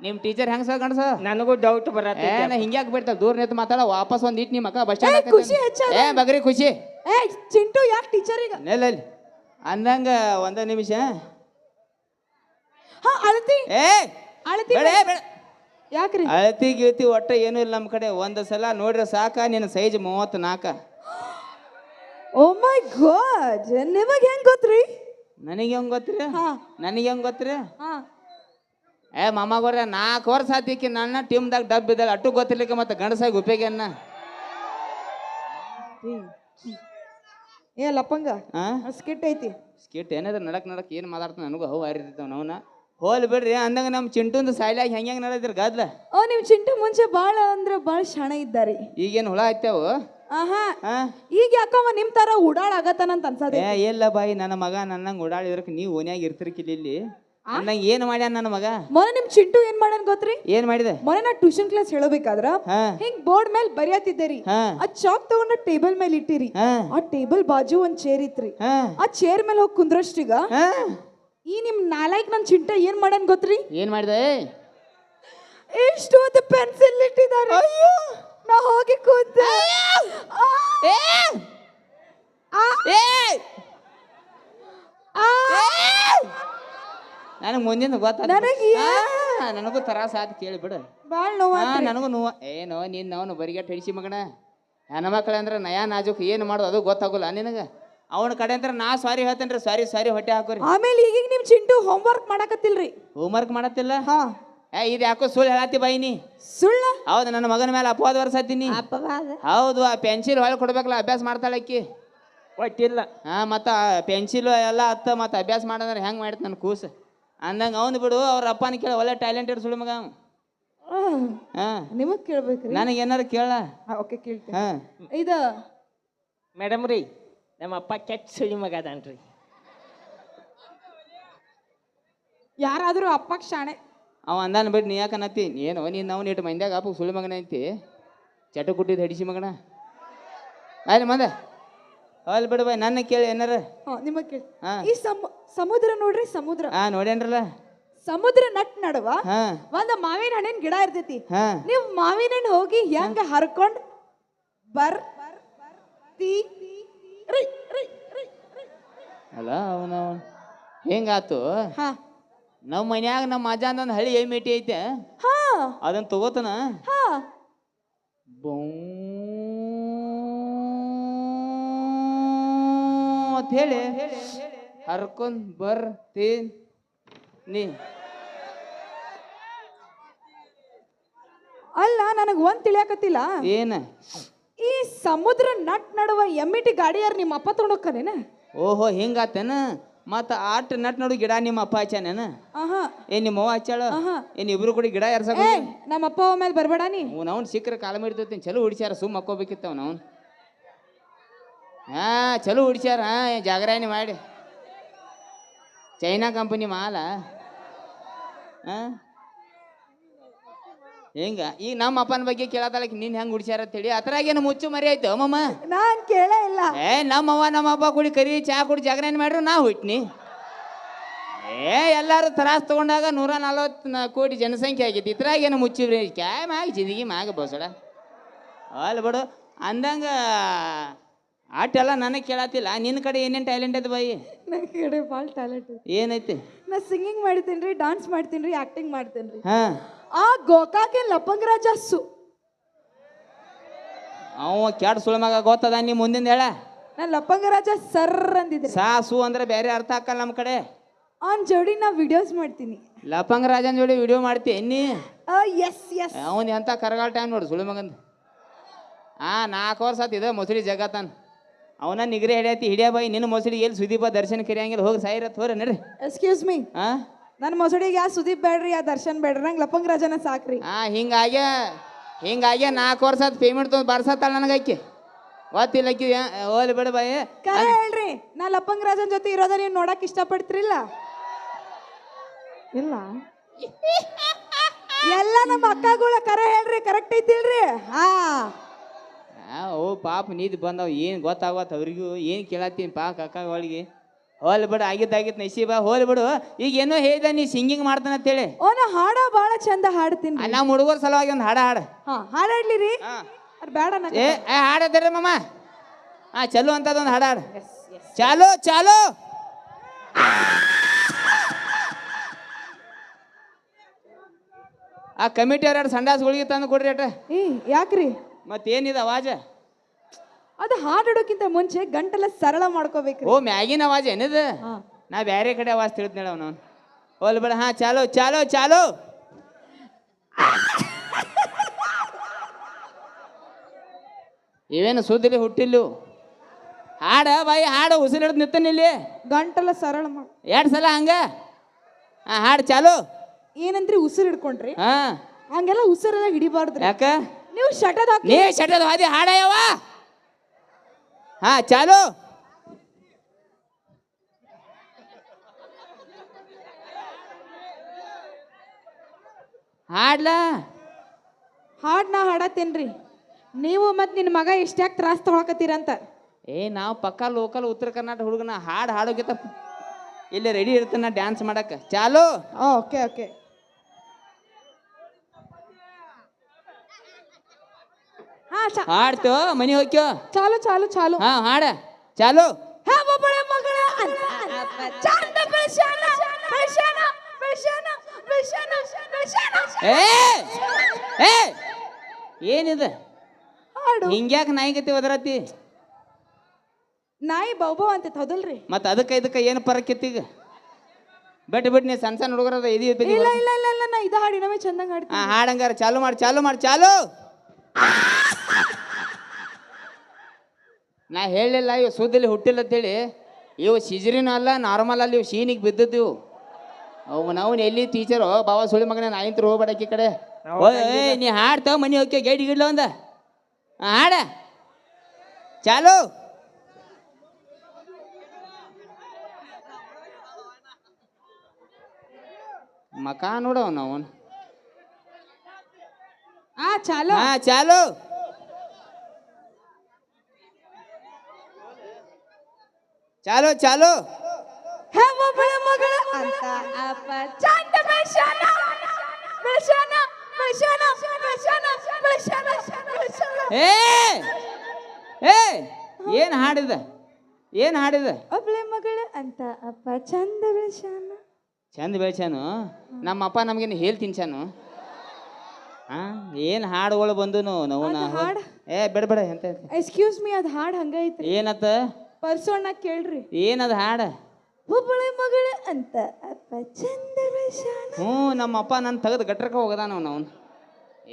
ನಿಮ್ಮ ಟೀಚರ್ ಹೆಂಗ್ ಸೋ ಗಂಡಸ? ನನಗೂ ಡೌಟ್ ಏ ಬರತ್ತೆ ನಾ ಹಿಂಗ್ಯಾಕ್ ದೂರ ನಿಂತು ಮಾತಾಡ ವಾಪಸ್ ಒಂದ್ ಇಟ್ಟು ನಿಮ್ಮ ಅಕ್ಕ ಬಸ್ ಏ, ಖುಷಿ ಹೆಚ್ಚಾದ. ಏ ಬಗ್ರಿ ಖುಷಿ. ಏ ಚಿಂಟು ಯಾಕೆ ಟೀಚರ್ ಈಗ? ನೆಲ್ಲಲ್ಲಿ ಅಂದಂಗ ಒಂದೇ ನಿಮಿಷ. ಹಾ ಅಳತಿ. ಏ ಅಳತಿ ಬೇಡ ಏ, ಬೇಡ. ಯಾಕ್ರಿ? ಅಳತಿ ಗಿಳತಿ ಒಟ್ಟ ಏನೂ ಇಲ್ಲ ನಮ್ಮ ಕಡೆ. ಒಂದು ಸಲ ನೋಡ್ರಿ ಸಾಕ ನಿನ್ನ ಸೈಜ್ ಮೂವತ್ತು ನಾಲ್ಕ ಓ ಮೈ ಗಾಡ್ ನಿಮಗೆ ಹೆಂಗ್ ಗೊತ್ತ್ರಿ? ನನಗೆ ಹೆಂಗ್ ಗೊತ್ತ್ರಿ? ಹಾ. ನನಗೆ ಹೆಂಗ್ ಗೊತ್ತ್ರಿ? ಹಾ. ಏ ಮಾಮಾಗೋರ ನಾಲ್ಕು ವರ್ಷ ಆತಿಕಿ ನನ್ನ ಟೀಮ್ದಾಗ ಡಬ್ ಇದ್ದಾಗ ಅಟ್ಟು ಗೊತ್ತಿರ್ಲಿಕ್ಕೆ ಮತ್ತೆ ಗಂಡಸಾಗಿ ಉಪಯೋಗ ಅನ್ನ ಏ ಲಪ್ಪಂಗ ಸ್ಕಿಟ್ ಐತಿ. ಸ್ಕಿಟ್ ಏನಾದ್ರು ನಡಕ್ ನಡಕ್ ಏನು ಮಾತಾಡ್ತಾನೆ ನನಗೂ ಹೌ ಹಾರಿರ್ತಾವ ನಾವ್ನ ಹೋಲ್ ಬಿಡ್ರಿ ಅಂದಂಗ ನಮ್ಮ ಚಿಂಟುಂದು ಸಾಯ್ಲಾಗಿ ಹೆಂಗೆ ಹೆಂಗೆ ನಡೆದಿರಿ ಗದ್ಲ. ಓ ನಿಮ್ ಚಿಂಟು ಮುಂಚೆ ಬಾಳ ಅಂದ್ರೆ ಬಾಳ ಶಾಣ ಇದ್ದಾರಿ. ಈಗೇನು ಹುಳ ಹತ್ಯಾವು ಆಹಾ. ಈಗ ಯಾಕವ ನಿಮ್ ತರ ಉಡಾಳ ಆಗತ್ತನಂತ ಅನ್ಸದೆ? ಏ ಇಲ್ಲ ಬಾಯಿ ನನ್ನ ಮಗ ನನ್ನಂಗೆ ಓಡಾಡಿದ್ರಕ್ಕೆ ನೀವು ಓನ್ಯಾಗ ಇರ್ತಿರ್ಕಿಲ್ಲ ಇಲ್ಲಿ. ನಂಗೆ ಏನ್ ಮಾಡ್ಯಾನ ನನ್ನ ಮಗ? ಮೊನ್ನೆ ನಿಮ್ ಚಿಂಟು ಏನ್ ಮಾಡ್ಯಾನ್ ಗೊತ್ತ್ರಿ? ಏನ್ ಮಾಡಿದೆ? ಮೊನ್ನೆ ನಾ ಟ್ಯೂಷನ್ ಕ್ಲಾಸ್ ಹೇಳಬೇಕಾದ್ರ ಹಾ. ಹಿಂಗ್ ಬೋರ್ಡ್ ಮೇಲೆ ಬರಿಯತ್ತಿದ್ದೀರಿ ಹಾ. ಆ ಚಾಕ್ ತಗೊಂಡ ಟೇಬಲ್ ಮೇಲೆ ಇಟ್ಟಿರಿ. ಹಾ. ಆ ಟೇಬಲ್ ಬಾಜು ಒಂದ್ ಚೇರ್ ಇತ್ರಿ. ಹಾ. ಆ ಚೇರ್ ಮೇಲೆ ಹೋಗಿ ಕುಂದ್ರಷ್ಟೀಗ ಹಾ. ಈ ನಿಮ್ ನಾಲ್ಕ್ ನನ್ ಚಿಂಟ ಏನ್ ಮಾಡ್ಯಾನ್ ಗೊತ್ತ್ರಿ? ಏನ್ ಮಾಡಿದೆ? ಎಷ್ಟು ಒಂದು ಪೆನ್ಸಿಲ್ ಇಟ್ಟಿದ್ದಾರೆ ನಾ ಹೋಗಿ ಕೂತ. ನನಗೆ ಮುಂದಿನ ಗೊತ್ತ ನನಗೆ ನನಗೂ ತರಾಸ ಕೇಳಿ ಬಿಡು. ಬಾಳ್ ನೋವ ನನಗೂ ನೋವ. ಏನೋ ನೀನು ನಾವು ಬರಿಗಟ್ಟು ಹಿಡಿಸಿ ಹೆಣ್ಣು ಹೆಣ್ಮಕ್ಳು ಅಂದ್ರೆ ನಯಾ ನಾಜುಕ್ ಏನು ಮಾಡೋದು ಅದು ಗೊತ್ತಾಗಲ್ಲ ನಿನಗೆ? ಅವನ ಕಡೆ ಅಂದ್ರೆ ನಾ ಸಾರಿ ಹೇಳ್ತೇನೆ ರೀ ಸಾರಿ ಸಾರಿ ಹೊಟ್ಟೆ ಹಾಕೋರಿ. ಆಮೇಲೆ ಈಗ ನಿಮ್ ಚಿಂಟು ಹೋಮ್ವರ್ಕ್ ಮಾಡಕತ್ತಿಲ್ರಿ. ಹೋಮ್ವರ್ಕ್ ಮಾಡತ್ತಿಲ್ಲ? ಹಾ. ಏ ಇದು ಯಾಕೋ ಸುಳ್ಳು ಹೇಳತ್ತಿ ಬೈನಿ? ಸುಳ್ಳು? ಸುಳ್ಳ ಹೌದು ನನ್ನ ಮಗನ ಮೇಲೆ ಅಪವಾದ ವರ್ಸತ್ತೀನಿ ಅಪವಾದ? ಹೌದು ಆ ಪೆನ್ಸಿಲ್ ಹೊಳ್ ಕೊಡ್ಬೇಕಲ್ಲ ಅಭ್ಯಾಸ ಮಾಡ್ತಾಳೆ ಆಕಿ. ಒಟ್ಟಿಲ್ಲ. ಹಾ ಮತ್ತು ಪೆನ್ಸಿಲ್ ಎಲ್ಲ ಹತ್ತ ಮತ್ತು ಅಭ್ಯಾಸ ಮಾಡಂದ್ರೆ ಹೆಂಗೆ ಮಾಡಿತ್ ನನ್ನ ಕೂಸು? ಅಂದಂಗೆ ಅವನು ಬಿಡು ಅವ್ರ ಅಪ್ಪನ ಕೇಳ ಒಳ್ಳೆ ಟ್ಯಾಲೆಂಟ್ ಟ್ಯಾಲೆಂಟೆಡ್ ಸುಳ್ಳು ಮಗ ಹಾಂ ಹಾ. ನಿಮಗ್ ಕೇಳ್ಬೇಕ್ರಿ. ನನಗೆ ಏನಾರು ಕೇಳ ಓಕೆ ಕೇಳ್ತೀನಿ. ಹಾ. ಇದು ಮೇಡಮ್ ರೀ ನಮ್ಮ ಅಪ್ಪ ಕೆಟ್ಟ ಸುಳಿ ಮಗ ಅದಾನ್ರಿ. ಯಾರಾದರೂ ಅಪ್ಪಕ್ಕೆ ಶಾಣೆ ಅವ ಅಂದಾನ ಬಿಟ್ಟು ನೀ ಯಾಕೆ ಅನ್ನತ್ತಿ? ಏನೋ ನೀನು ನಾವು ಇಟ್ಟು ಮಂದ್ಯಾಗ ಅಪ್ಪ ಸುಳ್ಳು ಮಗನ ಐತಿ. ಚಟ ಕುಟ್ಟಿದ್ದು ಹಡಿಸಿ ಮಗನ. ಆಯ್ಲಿ ಮಂದ. ಅಲ್ಲಿ ಬಿಡು ಬಾಯ್ ನನ್ನ ಕೇಳಿ ಏನಾರ? ನಿಮಗೆ ಕೇಳಿ. ಹಾ. ಈ ಸಮ ಸಮುದ್ರ ನೋಡ್ರಿ ಸಮುದ್ರ. ಹಾ ನೋಡ್ಯಾನ್ರಲ್ಲ. ಸಮುದ್ರ ನಟ್ ನಡುವ ಹಾ. ಒಂದ್ ಮಾವಿನ ಹಣ್ಣಿನ ಗಿಡ ಇರ್ತೈತಿ. ಹಾ. ನೀವ್ ಮಾವಿನ ಹಣ್ಣು ಹೋಗಿ ಹೆಂಗ ಹರ್ಕೊಂಡ್ ಬರ್ ತಿ ರಿ, ರಿ, ರಿ, ರಿ. ಅಲ್ಲ ಅವನ ಹೆಂಗಾತು? ಹಾ. ನಮ್ಮ ಮನ್ಯಾಗ ನಮ್ಮ ಅಜ್ಜ ಒಂದು ಹಳಿ ಏಮಿಟಿ ಐತೆ. ಹಾ. ಅದನ್ನ ತಗೋತನ. ಹಾ. ಬೌ ಅಂತ ಹೇಳಿ ಹರ್ಕೊಂಡ್ ಬರ್ತೀನಿ ನೀ. ಅಲ್ಲ ನನಗ್ ಒಂದ್ ತಿಳಿಯಾಕತ್ತಿಲ್ಲ. ಏನ? ಈ ಸಮುದ್ರ ನಟ್ ನಡುವ ಎಮ್ಮಿಟಿ ಗಾಡಿಯಾರ ನಿಮ್ಮ ಅಪ್ಪ ತಗೊಂಡೋಗ್ಕನೇನ ಓಹೋ ಹಿಂಗಾತೇನ? ಮತ್ತ ಆಟ ನಟ್ ನೋಡು ಗಿಡ ನಿಮ್ಮ ಅಪ್ಪ ಹಚ್ಚಾನೇನ ಆಹಾ. ಏ ನಿಮ್ಮ ಅವ್ವ ಹಚ್ಚಾಳ ಆಹಾ. ಏನ್ ಇಬ್ರು ಕೂಡ ಗಿಡ ಯಾರ ನಮ್ಮ ಅಪ್ಪ ಅವ್ವ ಮೇಲೆ ಬರ್ಬೇಡ ನೀ. ಅವ್ನು ಅವ್ನು ಸಿಕ್ಕರೆ ಕಾಲ ಮಾಡಿರ್ತೈತಿ ಚಲೋ ಹುಡ್ಸ್ಯಾರ ಸುಮ್ಮ ಮಕ್ಕೋಬೇಕಿತ್ತು ಅವ್ನು ಅವ್ನು. ಹಾ ಚಲೋ ಹುಡ್ಸ್ಯಾರ ಹಾ ಜಾಗರಣೆ ಮಾಡಿ. ಚೈನಾ ಕಂಪನಿ ಮಾಲ. ಹಾ? ಹಿಂಗ? ಈಗ ನಮ್ಮ ಅಪ್ಪನ ಬಗ್ಗೆ ಕೇಳತ್ತಲಕ್ಕೆ ನೀನ್ ಹೆಂಗ್ ಹುಡ್ಸ್ಯಾರ ಅಂತ ಹೇಳಿ ಅದ್ರಾಗೇನು ಮುಚ್ಚು ಮರಿ ಆಯ್ತು ಅಮ್ಮಮ್ಮ? ನಾನ್ ಕೇಳೇ ಇಲ್ಲ. ಏ ನಮ್ಮವ್ವ ನಮ್ಮ ಅಪ್ಪ ಕುಡಿ ಕರಿ ಚಾ ಕುಡಿ ಜಾಗರಣೆ ಮಾಡ್ರು ನಾ ಹುಟ್ನಿ. ಏ ಎಲ್ಲಾರು ತ್ರಾಸ್ ತಗೊಂಡಾಗ ನೂರ ನಲವತ್ತು ಕೋಟಿ ಜನಸಂಖ್ಯೆ ಆಗೈತಿ. ಇದ್ರಾಗ ಏನು ಮುಚ್ಚಿವ್ರಿ ಕ್ಯಾ ಮ್ಯಾಗ ಜಿಂದಗಿ ಮ್ಯಾಗ ಬಸಡ. ಅಲ್ಲ ಬಿಡು ಅಂದಂಗ ಆಟೆಲ್ಲ ನನಗೆ ಕೇಳತ್ತಿಲ್ಲ ನಿನ್ನ ಕಡೆ ಏನೇನು ಟ್ಯಾಲೆಂಟ್ ಅದ ಬಾಯಿ? ನನ್ನ ಕಡೆ ಭಾಳ ಟ್ಯಾಲೆಂಟ್ ಏನೈತಿ? ನಾ ಸಿಂಗಿಂಗ್ ಮಾಡ್ತೀನಿ ರೀ ಡಾನ್ಸ್ ಮಾಡ್ತೀನಿ ರೀ ಆಕ್ಟಿಂಗ್ ಮಾಡ್ತೀನಿ ರೀ ಹಾ. ಆ ಗೋಕಾಕೆ ಲಪಂಗ್ ರಾಜ ಸು ಅವ ಕೆಟ್ಟ ಸುಳ ಮಗ ಗೊತ್ತದ ನೀ ಮುಂದಿನ ಹೇಳ. ನಾನು ಲಪ್ಪಂಗರಾಜ ರಾಜ ಸರ್ ಅಂದಿದ್ರೆ. ಸಾಸು ಅಂದ್ರೆ ಬೇರೆ ಅರ್ಥ ಹಾಕಲ್ಲ ನಮ್ಮ ಕಡೆ. ಅವನ್ ಜೋಡಿ ನಾ ವಿಡಿಯೋಸ್ ಮಾಡ್ತೀನಿ. ಲಪಂಗ ರಾಜನ್ ಜೋಡಿ ವಿಡಿಯೋ ಮಾಡ್ತೀನಿ ಎನ್ನಿ? ಎಸ್ ಎಸ್ ಅವನ್ ಎಂತ ಕರಗಾಟ ಟೈಮ್ ನೋಡು ಸುಳಿ ಮಗಂದು ಆ ನಾಲ್ಕು ವರ್ಷ ಆತಿದ ಮೊಸಳಿ ಜಗತ್ತನ್ ಅವನ ನಿಗ್ರೆ ಹಿಡಿಯತಿ ಹಿಡಿಯ ಬಾಯಿ ನಿನ್ನ ಮೊಸಳಿ ಎಲ್ಲಿ ಸುದೀಪ ದರ್ಶನ ಕರಿಯಂಗಿಲ್ಲ ಹೋಗಿ ಸಾಯಿರತ್ ಹೋರಿ ನಡ್ರಿ. ಎಕ್ಸ್ಕ್ಯೂಸ್ ಮೀ ಆ? ನನ್ನ ಮೊಸಡಿಗೆ ಯಾ ಸುದೀಪ್ ಬೇಡ್ರಿ ಯಾ ದರ್ಶನ್ ಬೇಡ್ರಿ ನಂಗೆ ಲಪಂಗ್ ರಾಜನ ಸಾಕ್ರಿ. ಆ ಹಿಂಗಾಗೆ ಹಿಂಗಾಗೆ ನಾಲ್ಕು ವರ್ಷ ಪೇಮೆಂಟ್ ತೊಗೊಂಡು ಬರ್ಸತ್ತಾಳ ನನಗೆ ಆಕಿ ಗೊತ್ತಿಲ್ಲ ಆಕಿ ಹೋಲಿ ಬಿಡು ಬಾಯಿ. ಕರೆ ಹೇಳ್ರಿ ನಾ ಲಪಂಗ್ ರಾಜನ್ ಜೊತೆ ಇರೋದ ನೀವು ನೋಡಕ್ ಇಷ್ಟಪಡ್ತಿರಿಲ್ಲ ಇಲ್ಲ. ಎಲ್ಲ ನಮ್ಮ ಅಕ್ಕಗಳ ಕರೆ ಹೇಳ್ರಿ ಕರೆಕ್ಟ್ ಐತಿಲ್ರಿ? ಹಾ. ಆ, ಓ ಪಾಪ ನೀದು ಬಂದವ್ ಏನು ಗೊತ್ತಾಗತ್ತ ಅವ್ರಿಗೂ ಏನು ಕೇಳತ್ತೀನಿ ಪಾ ಅಕ್ಕ ಒಳಗೆ ಹೋಲ್ ಬಿಡು ಆಗಿದ್ದಾಗಿತ್ತು ನಸೀಬ ಹೋಲ್ ಬಿಡು. ಈಗ ಏನೋ ಹೇಳಿದ ನೀ ಸಿಂಗಿಂಗ್ ಮಾಡ್ತಾನ ಅಂತೇಳಿ. ಓ ನಾ ಹಾಡ ಬಾಳ ಚಂದ ಹಾಡ್ತೀನಿ ನಮ್ಮ ಹುಡುಗರ ಸಲುವಾಗಿ ಒಂದು ಹಾಡ ಹಾಡ. ಹಾ ಹಾಡಾಡ್ಲಿ ರೀ. ಅದ್ ಬೇಡ ಏ ಏ ಆ ಮಮ್ಮ ಹಾ ಚಲೋ ಅಂತದೊಂದು ಹಾಡ ಹಾಡು. ಚಾಲು ಚಾಲು. ಆ ಕಮಿಟಿ ಎರಡು ಸಂಡಾಸ್ಗಳಿಗೆ ತಂದು ಕೊಡ್ರಿ ಅಟ ಏ ಯಾಕ್ರಿ? ಮತ್ತೇನಿದೆ ಅವಾಜ? ಅದು ಹಾಡೋಕ್ಕಿಂತ ಮುಂಚೆ ಗಂಟಲ ಸರಳ ಮಾಡ್ಕೋಬೇಕು. ಓ ಮ್ಯಾಗಿನ ಆವಾಜ್ ಏನದ? ಹಾ. ನಾ ಬ್ಯಾರೆ ಕಡೆ ಅವಾಜ್ ತಿಳಿದ್ನೇಳ ಅವನು. ಹೋಲ್ ಬೇಡ ಹಾ ಚಾಲೋ ಚಾಲೋ ಚಾಲೋ. ಇವೇನು ಸುದ್ದಿಲಿ ಹುಟ್ಟಿಲ್ಲು? ಹಾಡ ಬಾಯಿ ಹಾಡ ಉಸಿರು ಹಿಡಿದು ನಿತ್ತನಿಲ್ಲಿ ಗಂಟಲ ಸರಳ ಮಾಡಿ ಎರಡು ಸಲ ಹಂಗ? ಹಾ ಹಾಡು ಚಾಲು. ಏನಂದ್ರಿ ಉಸಿರು ಹಿಡ್ಕೊಂಡ್ರಿ? ಹಾ. ಹಂಗೆಲ್ಲ ಉಸಿರೆಲ್ಲ ಹಿಡಿಬಾರ್ದು ಯಾಕ? ನೀವು ಶಟದ ಹಾಕಿ ನೀ ಶಟದ ಹಾದಿ ಹಾಡಯವ ಹಾ ಚಾಲು. ಹಾಡ್ಲಾ? ಹಾಡ್ ನಾ ಹಾಡತ್ತೇನ್ರಿ. ನೀವು ಮತ್ತೆ ನಿಮ್ಮ ಮಗ ಇಷ್ಟ್ಯಾಕೆ ತ್ರಾಸ ತೊಗೊಳಕತ್ತೀರಂತ. ಏ ನಾವು ಪಕ್ಕ ಲೋಕಲ್ ಉತ್ತರ ಕರ್ನಾಟಕ ಹುಡುಗನ ಹಾಡು ಹಾಡೋಗಿತ್ತ ಇಲ್ಲಿ ರೆಡಿ ಇರ್ತಾನ ಡ್ಯಾನ್ಸ್ ಮಾಡಕ್ಕೆ. ಚಾಲು. ಓಕೆ ಓಕೆ ಹಾ ಚಾ- ಹಾಡ್ತು ಮನಿ ಹೋಗ್ಯೋ? ಚಾಲು ಚಾಲು ಚಾಲು. ಹಾ ಹಾಡ. ಚಾಲು. ಏನಿದೆ? ಹಿಂಗ್ಯಾಕ ನಾಯಿಗತಿ ಒದರತಿ? ನಾಯಿ ಬೌಬೌ ಅಂತ ಹೌದಲ್ರಿ? ಮತ್ತೆ ಅದಕ್ಕ ಇದಕ್ಕ ಏನು ಪರಕ್ಕಿತ್ತು ಈಗ? ಬಿಟ್ಟು ಬಿಟ್ಟು ನೀ ಸಣ್ಣ ಸಣ್ಣ ಹುಡುಗರದ ಇದು ಇಲ್ಲ ಇಲ್ಲ ಇಲ್ಲ ಇಲ್ಲ ನಾ ಇದು ಹಾಡಿ ನಮಗೆ ಚಂದಂಗ ಹಾಡ್ತೀನಿ. ಹಾಡಂಗಾರ. ಚಾಲು ಮಾಡಿ ಚಾಲು ಮಾಡಿ ಚಾಲು. ನಾ ಹೇಳಿಲ್ಲ ಇವು ಸುದ್ದಿಲಿ ಹುಟ್ಟಿಲ್ಲ ಅಂತೇಳಿ. ಇವು ಸಿಜರಿನ ಅಲ್ಲ ನಾರ್ಮಲ್ ಅಲ್ಲಿ ಇವು ಸೀನಿಗೆ ಬಿದ್ದದ್ದು ಇವು. ಅವು ನಾವು ಎಲ್ಲಿ ಟೀಚರು ಬಾವ ಸುಳಿ ಮಗನ ನಾಯಿಂತ್ರ ಹೋಗ್ಬೇಡಕ್ಕೆ ಈ ಕಡೆ. ನೀ ಹಾಡ್ತಾವ ಮನಿ ಹೋಗ್ಯ ಗೇಟ್ ಗಿಡ್ಲ ಒಂದ? ಹಾ, ಹಾಡ. ಚಾಲು. ಮಕ ನೋಡವ ನಾವು ಆ ಚಾಲು. ಹಾ ಚಾಲು. ಚಾಲು ಚಾಲೋ. ಒಬ್ಬಳ ಮಗಳ ಅಂತ ಅಪ್ಪ. ಚಂದ. ಏ ಏ ಏನು ಹಾಡಿದ? ಏನು ಹಾಡಿದ? ಒಬ್ಳೆ ಮಗಳ ಅಂತ ಅಪ್ಪ. ಚಂದ ಬೆಳ್ಸ್ಯಾನ ಚಂದ ಬೆಳ್ಸ್ಯಾನು ನಮ್ಮ ಅಪ್ಪ ನಮಗೇನು ಹೇಳಿ ತಿನ್ಸಾನು ಹಾ ಏನು ಹಾಡುಗಳು ಬಂದು ನಾವು? ಏ ಬೇಡ ಬೇಡ ಎಂತ ಎಂತ. ಎಕ್ಸ್ಕ್ಯೂಸ್ ಮೀ ಅದು ಹಾಡು ಹಂಗೈತಿ. ಏನತ್ತ? ಪರ್ಸೋಣ ಕೇಳ್ರಿ. ಏನದ ಹಾಡ? ಒಬ್ಬಳೆ ಮಗಳ ಅಂತ ಅಪ್ಪ ಚಂದ ಹ್ಞೂ ನಮ್ಮ ಅಪ್ಪ ನನ್ನ ತೆಗೆದು ಗಟ್ರಕ್ಕೆ ಹೋಗದಾನ ಅವ್ನು ಅವ್ನು.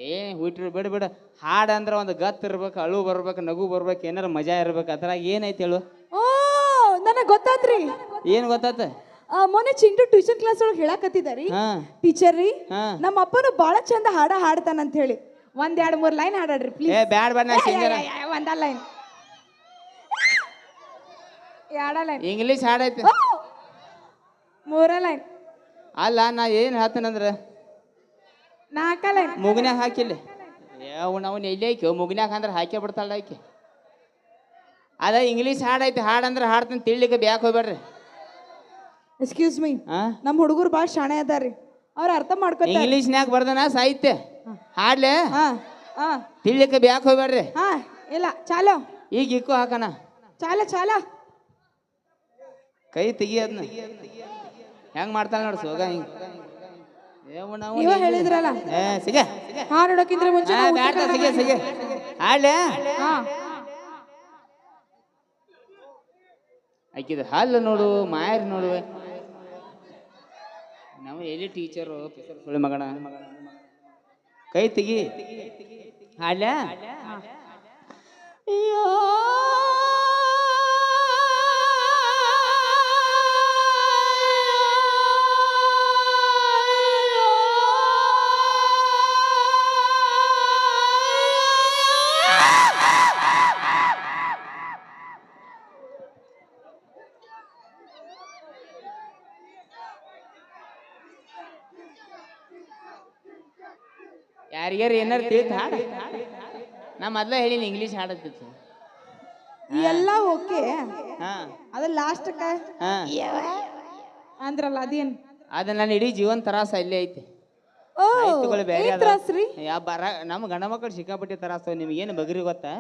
ಏ ಹುಟ್ರಿ ಬಿಡು ಬಿಡು. ಹಾಡು ಅಂದ್ರೆ ಒಂದು ಗತ್ ಇರ್ಬೇಕು ಅಳು ಬರ್ಬೇಕು ನಗು ಬರ್ಬೇಕು ಏನಾರ ಮಜಾ ಇರ್ಬೇಕು ಅದ್ರಾಗ ಏನೈತೆ ಹೇಳು? ಓ ನನಗೆ ಗೊತ್ತಾತ್ರಿ. ಏನು ಗೊತ್ತಾತ? ಆ, ಮೊನ್ನೆ ಚಿಂಟು ಟ್ಯೂಷನ್ ಕ್ಲಾಸ್ ಒಳಗೆ ಹೇಳಕತ್ತಿದಾರಿ. ಹಾಂ. ಟೀಚರ್ ರೀ ಹಾಂ. ನಮ್ಮ ಅಪ್ಪನು ಭಾಳ ಚಂದ ಹಾಡ ಹಾಡ್ತಾನಂತ ಹೇಳಿ. ಒಂದ್ ಎರಡ್ ಮೂರ್ ಲೈನ್ ಹಾಡಾಡ್ರಿ ಪ್ಲೀಸ್ ಏ ಬ್ಯಾಡ ಬ್ಯಾಡ ನಾ ಸಿಂಗರ್. ಒಂದ ಲೈನ್ ಎರಡ ಲೈನ್ ಇಂಗ್ಲೀಷ್ ಹಾಡೈತಿ ಮೂರ ಲೈನ್ ಅಲ್ಲ ನಾ ಏನು ಹೇಳ್ತೇನಂದ್ರೆ ನಾಲ್ಕ ಲೈನ್ ಮುಗಿನ್ಯಾಗ ಹಾಕಿಲ್ಲ ಅವ್ನು ಅವ್ನು ಎಲ್ಲಿ ಐಕ್ಯೋ ಮುಗಿನಾಗ ಅಂದ್ರೆ ಹಾಕೇ ಬಿಡ್ತಾಳ ಆಕೆ. ಅದ ಇಂಗ್ಲೀಷ್ ಹಾಡೈತಿ ಹಾಡಂದ್ರೆ ಹಾಡ್ತೀನಿ ತಿಳ್ಲಿಕ್ಕೆ ಬ್ಯಾಕ್ ಹೋಗ್ಬೇಡ್ರಿ. ಎಕ್ಸ್ಕ್ಯೂಸ್ ಮೀ ಹಾಂ ನಮ್ಮ ಹುಡುಗರು ಭಾಳ ಶಾಣೆ ಅದಾರಿ ಅವ್ರು ಅರ್ಥ ಮಾಡ್ಕೊತಾರೆ. ಇಂಗ್ಲೀಷ್ನ್ಯಾಗ ಬರ್ದನ ಸಾಹಿತ್ಯ? ಹಾಡ್ಲೆ ಹಾಂ ಹಾಂ. ತಿಳ್ಲಿಕ್ಕೆ ಬ್ಯಾಕ್ ಹೋಗ್ಬೇಡ್ರಿ. ಹಾಂ ಇಲ್ಲ ಚಾಲೋ. ಈಗ ಇಕ್ಕು ಹಾಕನ ಚಾಲ ಚಾಲ. ಕೈ ತೆಗಿಯೋದ್ನ ಹೆಂಗ್ ಮಾಡ್ತಾನೆ ನೋಡು ಸೋಗ ಹಿಂಗ್. ನೀವ ಹೇಳಿದ್ರಲ್ಲ? ಏ ಸಿಗ. ಹಾಡೋಡಕ್ಕಿಂತ ಮುಂಚೆ ಆ, ನಾವು ಬ್ಯಾಡ ಉತ್ತರ ಸಿಗೆ ಸಿಗೆ. ಹಾಡ್ಲೆ? ಹಾ. ಆಕಿದ ಹಲ್ಲು ನೋಡು ಮಾಯರ್ ನೋಡು. ನಾವು ಎಲ್ಲಿ ಟೀಚರ್ ಮಗಣ ಮಗನ? ಕೈ ತೆಗಿ. ಹಾಡ್ಲ್ಯಾ ಯಾರಿಗಾರ ಏನಾರ ತಿಳಿತ ಹಾಡ. ನಾ ಮೊದ್ಲ ಹೇಳಿನಿ ಇಂಗ್ಲೀಷ್ ಹಾಡತ್ತಿತ್ತು ಎಲ್ಲ ಓಕೆ. ಹಾ. ಅದ ಲಾಸ್ಟ್ ಹಾ. ಅಂದ್ರಲ್ಲ ಅದೇನ್? ಅದ ನನ್ನ ಇಡೀ ಜೀವನ ತರಾಸ ಇಲ್ಲೇ ಐತಿ. ಓ ಬೇರೆ ಏನ್ ಅದಾವ. ತ್ರಾಸ್ರಿ ಯಾ ಬರ ನಮ್ಮ ಗಂಡ ಮಕ್ಕಳು ಸಿಕ್ಕಾಪಟ್ಟಿ ನಿಮ್ಗೆ ನಿಮ್ಗೇನು ಬಗ್ರಿ ಗೊತ್ತಾ?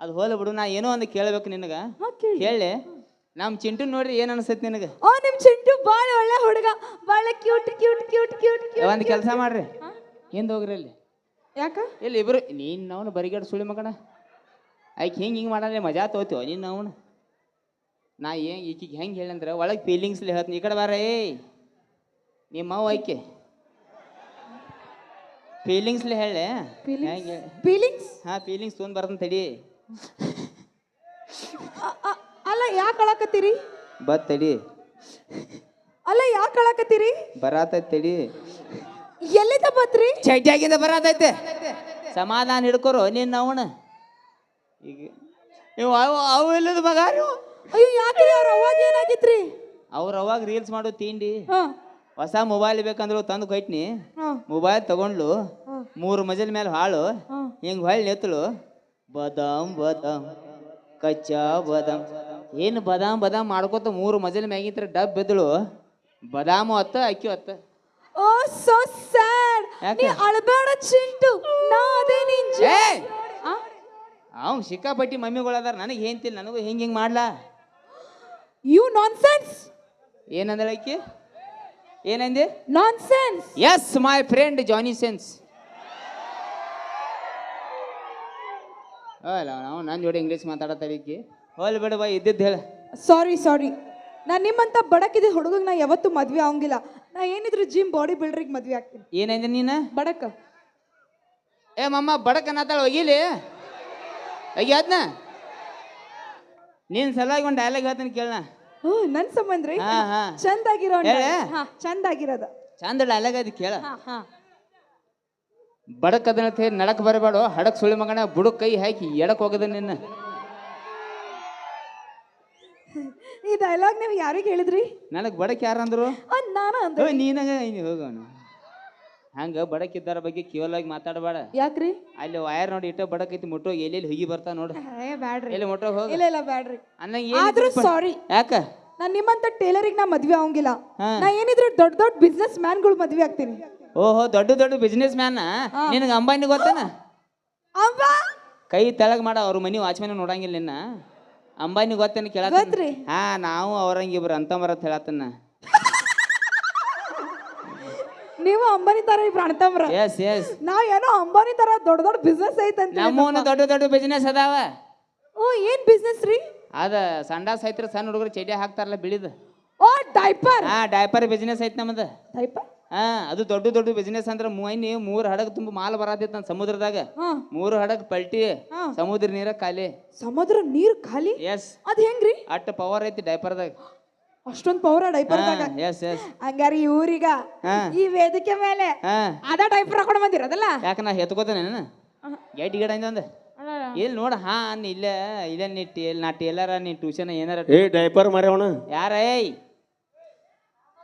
ಅದು ಹೋಲ ಬಿಡು ನಾ ಏನೋ ಒಂದು ಕೇಳ್ಬೇಕು ನಿನಗ. ಹಾ ಕೇಳಿ. ಕೇಳಿ ನಮ್ಮ ಚಿಂಟು ನೋಡ್ರಿ ಏನ್ ಅನ್ಸತ್ ನಿನಗ? ಓ ನಿಮ್ ಚಿಂಟು ಬಾಳ ಒಳ್ಳೆ ಹುಡುಗ. ಬಾಳ cute cute cute cute cute ಒಂದ್ ಕೆಲಸ ಮಾಡ್ರಿ. ಹಿಂದೆ ಹೋಗ್ರಿ ಅಲ್ಲಿ. ಯಾಕ? ಇಲ್ಲಿ ಇಬ್ರು? ನೀನು ಅವನು ಬರಿಗಡೆ ಸುಳಿ ಮಗಣ ಆಯ್ಕೆ ಹಿಂಗೆ ಹಿಂಗೆ ಮಾಡಲ್ಲ ಮಜಾ ತೋತೀವ ನೀನು ಅವನು ನಾ ಏನು ಈಕಿಗೆ ಹೆಂಗೆ ಹೇಳಂದ್ರೆ ಒಳಗೆ ಫೀಲಿಂಗ್ಸ್ಲಿ ಹೇಳ್ತೀನಿ. ಈ ಕಡೆ ಬಾರ ಏ ನಿಮ್ಮ ಐಕೆ ಆಯ್ಕೆ. ಫೀಲಿಂಗ್ಸ್ಲಿ ಹೇಳೆ ಹೆಂಗೆ ಫೀಲಿಂಗ್ಸ್ ಹಾ ಫೀಲಿಂಗ್ಸ್ ತೊಗೊಂಡು ಬರ್ತಂತ ತಡಿ. ಅಲ್ಲ ಯಾಕೆ ಅಳಕತ್ತೀರಿ? ಬತ್ ತಡಿ. ಅಲ್ಲ ಯಾಕೆ ಅಳಕತ್ತೀರಿ? ಬರಾತೈತಿ ತಡಿ. ಎಲ್ಲಿಂದ ಬತ್ರಿ ಚಡ್ಡಿಯಾಗಿಂದ ಬರತೈತೆ. ಸಮಾಧಾನ ಹಿಡ್ಕೊರು ನಿನ್ನ ಅವನ. ಈಗ ನೀವು ಅವು ಅವು ಇಲ್ಲದ ಮಗ ನೀವು? ಅಯ್ಯೋ ಯಾಕ್ರಿ ಅವ್ರ ಅವಾಗ ಏನಾಗಿತ್ರಿ? ಅವ್ರು ಅವಾಗ ರೀಲ್ಸ್ ಮಾಡೋ ತಿಂಡಿ. ಹಾ. ಹೊಸ ಮೊಬೈಲ್ ಬೇಕಂದ್ರು ತಂದು ಕೊಯ್ಟ್ನಿ ಮೊಬೈಲ್ ತಗೊಂಡ್ಲು. ಮೂರು ಮಜಲ್ ಮೇಲೆ ಹಾಳು. ಹಿಂಗ್ ಹೊಳ್ಳಿ ನೆತ್ತಳು ಬದಾಮ್ ಬದಾಮ್ ಕಚ್ಚಾ ಬದಾಮ್. ಏನು ಬದಾಮ್ ಬದಾಮ್ ಮಾಡ್ಕೊತ ಮೂರು ಮಜಲ್ ಮ್ಯಾಗಿತ್ರ ಡಬ್ ಬಿದ್ದಳು. ಬದಾಮು ಅತ್ತ ಅಕ್ಕಿ ಹೊತ್ತ. Oh so sad? ನೀ ಅಳಬೇಡ ಚಿಂಟು ನಾ ಅದೇ ನಿನ್ ಏಯ್! ಅವ್ನು ಸಿಕ್ಕಾಪಟ್ಟಿ ಮಮ್ಮಿಗಳದಾರ ನನಗೆ ಹೇಳ್ತಿಲ್ಲ ನನಗೂ ಹಿಂಗೆ ಹಿಂಗೆ ಮಾಡ್ಲಾ? ಯು ನಾನ್ಸೆನ್ಸ್ ಏನಂದಳ ಆಕಿ? ಏನಂದೆ? Nonsense yes my friend Johnny sense ಅಲ್ಲ ನಾವು ನನ್ನ ಜೋಡಿ ಇಂಗ್ಲೀಷ್ ಮಾತಾಡತ್ತಾರೆ ಈಕಿ. ಹೋಲ್ ಬಿಡು ಬಾ ಇದ್ದಿದ್ದು ಹೇಳ. ಸಾರಿ ಸಾರಿ ನಾನು ನಿಮ್ಮಂತ ಬಡಕಿದ ಹುಡುಗಗೆ ನಾ ಯಾವತ್ತೂ ಮದ್ವೆ ಆಗಂಗಿಲ್ಲ. ನಾ ಏನಿದ್ರು ಜಿಮ್ ಬಾಡಿ ಬಿಲ್ಡರಿಗೆ ಮದ್ವೆ ಆಗ್ತೀನಿ. ಏನಂದೆ ನೀನು? ಬಡಕ. ಏ ಮಮ್ಮ ಬಡಕ ಅನ್ನತ್ತಾಳ ಒಗಿಲಿ? ಒಗಿ ನೀನ್ ಸಲಾಗಿ ಒಂದು ಡೈಲಾಗ್ ಹೇಳ್ತೀನಿ ಕೇಳಣ ಹ್ಞೂ ನನ್ ಸಂಬಂಧ ರೀ? ಹಾ ಹಾ. ಚಂದಾಗಿರೋ ಹೇಳೆ. ಹಾ ಚಂದಾಗಿರೋದ ಚಂದ ಡೈಲಾಗ್ ಅದು ಕೇಳ. ಹಾ ಹಾ. ಬಡಕ್ ಅದನ್ನ ನಡಕ್ ಬರಬೇಡ ಹಡಕ್ ಸುಳಿ ಮಗನ ಬುಡಕ್ ಕೈ ಹಾಕಿ ಎಡಕ್ ಹೋಗದ ನಿನ್ನ. ಈ ಡೈಲಾಗ್ ನೀವು ಯಾರಿಗೆ ಹೇಳಿದ್ರಿ? ನನಗೆ ಬಡಕ್ ಯಾರಂದ್ರು ಅಂದ್ರು? ನಾನ ನೀನಾಗ ಹೋಗೋಣ ಹಂಗ ಬಡಕಿದ್ದಾರ ಬಗ್ಗೆ ಕೇವಲಾಗಿ ಮಾತಾಡಬೇಡ. ಯಾಕ್ರಿ? ಅಲ್ಲಿ ವಯರ್ ನೋಡಿ ಇಟ್ಟ ಬಡಕೈತಿ ಮುಟ್ಟೋ ಎಲ್ಲಿ ಹೋಗಿ ಬರ್ತಾ ನೋಡು. ಏ ಬ್ಯಾಡ್ರಿ. ಎಲ್ಲಿ ಹೋಗ. ಇಲ್ಲ ಇಲ್ಲ ಬ್ಯಾಡ್ರಿ. ಅನ್ನಂಗ ಆದ್ರೂ ಏನು ಸಾರಿ ಯಾಕ? ನಾನ್ ನಿಮ್ಮಂತ ಟೇಲರಿಗೆ ನಾ ಮದ್ವೆ ಆಗಂಗಿಲ್ಲ ಹಾ. ನಾ ಏನಿದ್ರು ದೊಡ್ಡ ದೊಡ್ಡ ಬಿಸ್ನೆಸ್ ಮ್ಯಾನ್ಗಳು ಮದ್ವೆ ಆಗ್ತೀನಿ. ಓಹೋ ದೊಡ್ಡ ದೊಡ್ಡ ಬಿಸ್ನೆಸ್ ಮ್ಯಾನ್ ನಿನಗೆ ಅಂಬಾನಿ ಗೊತ್ತನ? ಅವ್ವ ಕೈ ತೆಳಗ್ ಮಾಡ ಅವ್ರ ಮನಿ ವಾಚ್ಮ್ಯಾನ್ ನೋಡಂಗಿಲ್ಲ ನಿನ್ನ. ಅಂಬಾನಿ ಗೊತ್ತೇನ ಗೊತ್ತ್ರಿ. ಹಾ ನಾವು ಅವ್ರಂಗಿಬ್ರು ಅಂತ ಬರತ್ ಹೇಳತ್ತನ್ನ ನೀವು ಅಂಬಾನಿ ತರ ಇಬ್ರು ಅಣ್ತಮ್ರ. ಎಸ್ ಎಸ್ ನಾವ್ ಏನೋ ಅಂಬಾನಿ ತರ ದೊಡ್ಡ ದೊಡ್ಡ ಬಿಸ್ನೆಸ್ ಐತಂತ ನಮ್ಮವನ ದೊಡ್ಡ ದೊಡ್ಡ ಬಿಸ್ನೆಸ್ ಅದಾವ. ಓ ಏನ್ ಬಿಸ್ನೆಸ್ ರೀ? ಅದ ಸಂಡಾ ಐತ್ರ ಸಣ್ಣ ಹುಡುಗರು ಚಡ್ಡಿ ಹಾಕ್ತಾರಲ್ಲ ಬಿಳಿದ. ಓ ಡೈಪರ್ ಹಾ ಡೈಪರ್ ಬಿಸ್ನೆಸ್ ಐತ್ ನಮ್ದು. ಡೈಪರ್ ಹಾ ಅದು ದೊಡ್ಡ ದೊಡ್ಡ ಬಿಸಿನೆಸ್ ಅಂದ್ರ ಮೂವೈನಿ ಮೂರ್ ಹಡಗ್ ತುಂಬಾ ಮಾಲ್ ಬರತೈತಿ ನನ್ ಸಮುದ್ರದಾಗ. ಹಾ. ಮೂರು ಹಡಗ್ ಪಲ್ಟಿ ಹಾ. ಸಮುದ್ರ ನೀರ ಖಾಲಿ. ಸಮುದ್ರ ನೀರ್ ಖಾಲಿ? ಎಸ್ ಅದ್ ಹೆಂಗ್ರಿ? ಅಟ್ಟ ಪವರ್ ಐತಿ ಡೈಪರ್ದಾಗ ಅಷ್ಟೊಂದ್ ಪವರ್ ಡೈಪರ್ ಎಸ್ ಎಸ್ ಹಂಗಾರ ಇವ್ರೀಗ ಹಾ. ಈ ವೇದಿಕೆ ಮೇಲೆ ಹಾ. ಅದ ಡೈಪರ್ ಹಾಕೊಂಡ್ ಬಂದಿರೋದಲ್ಲ ಯಾಕ ನಾ ಹೆತ್ಕೋತೇನೆ ಗೇಟ್ ಗಿಡ ಅಂದ. ಇಲ್ಲಿ ನೋಡ ಹಾ ಅನ್ ಇಲ್ಲ ಇಲ್ಲ ನೀ ಟೇಲ್ ನಾ ಟೇಲರ ನೀ ಟ್ಯೂಷನ್ ಏನಾರ ಏ ಡೈಪರ್ ಮಾರ್ಯವಣ? ಯಾರ ಏಯ್.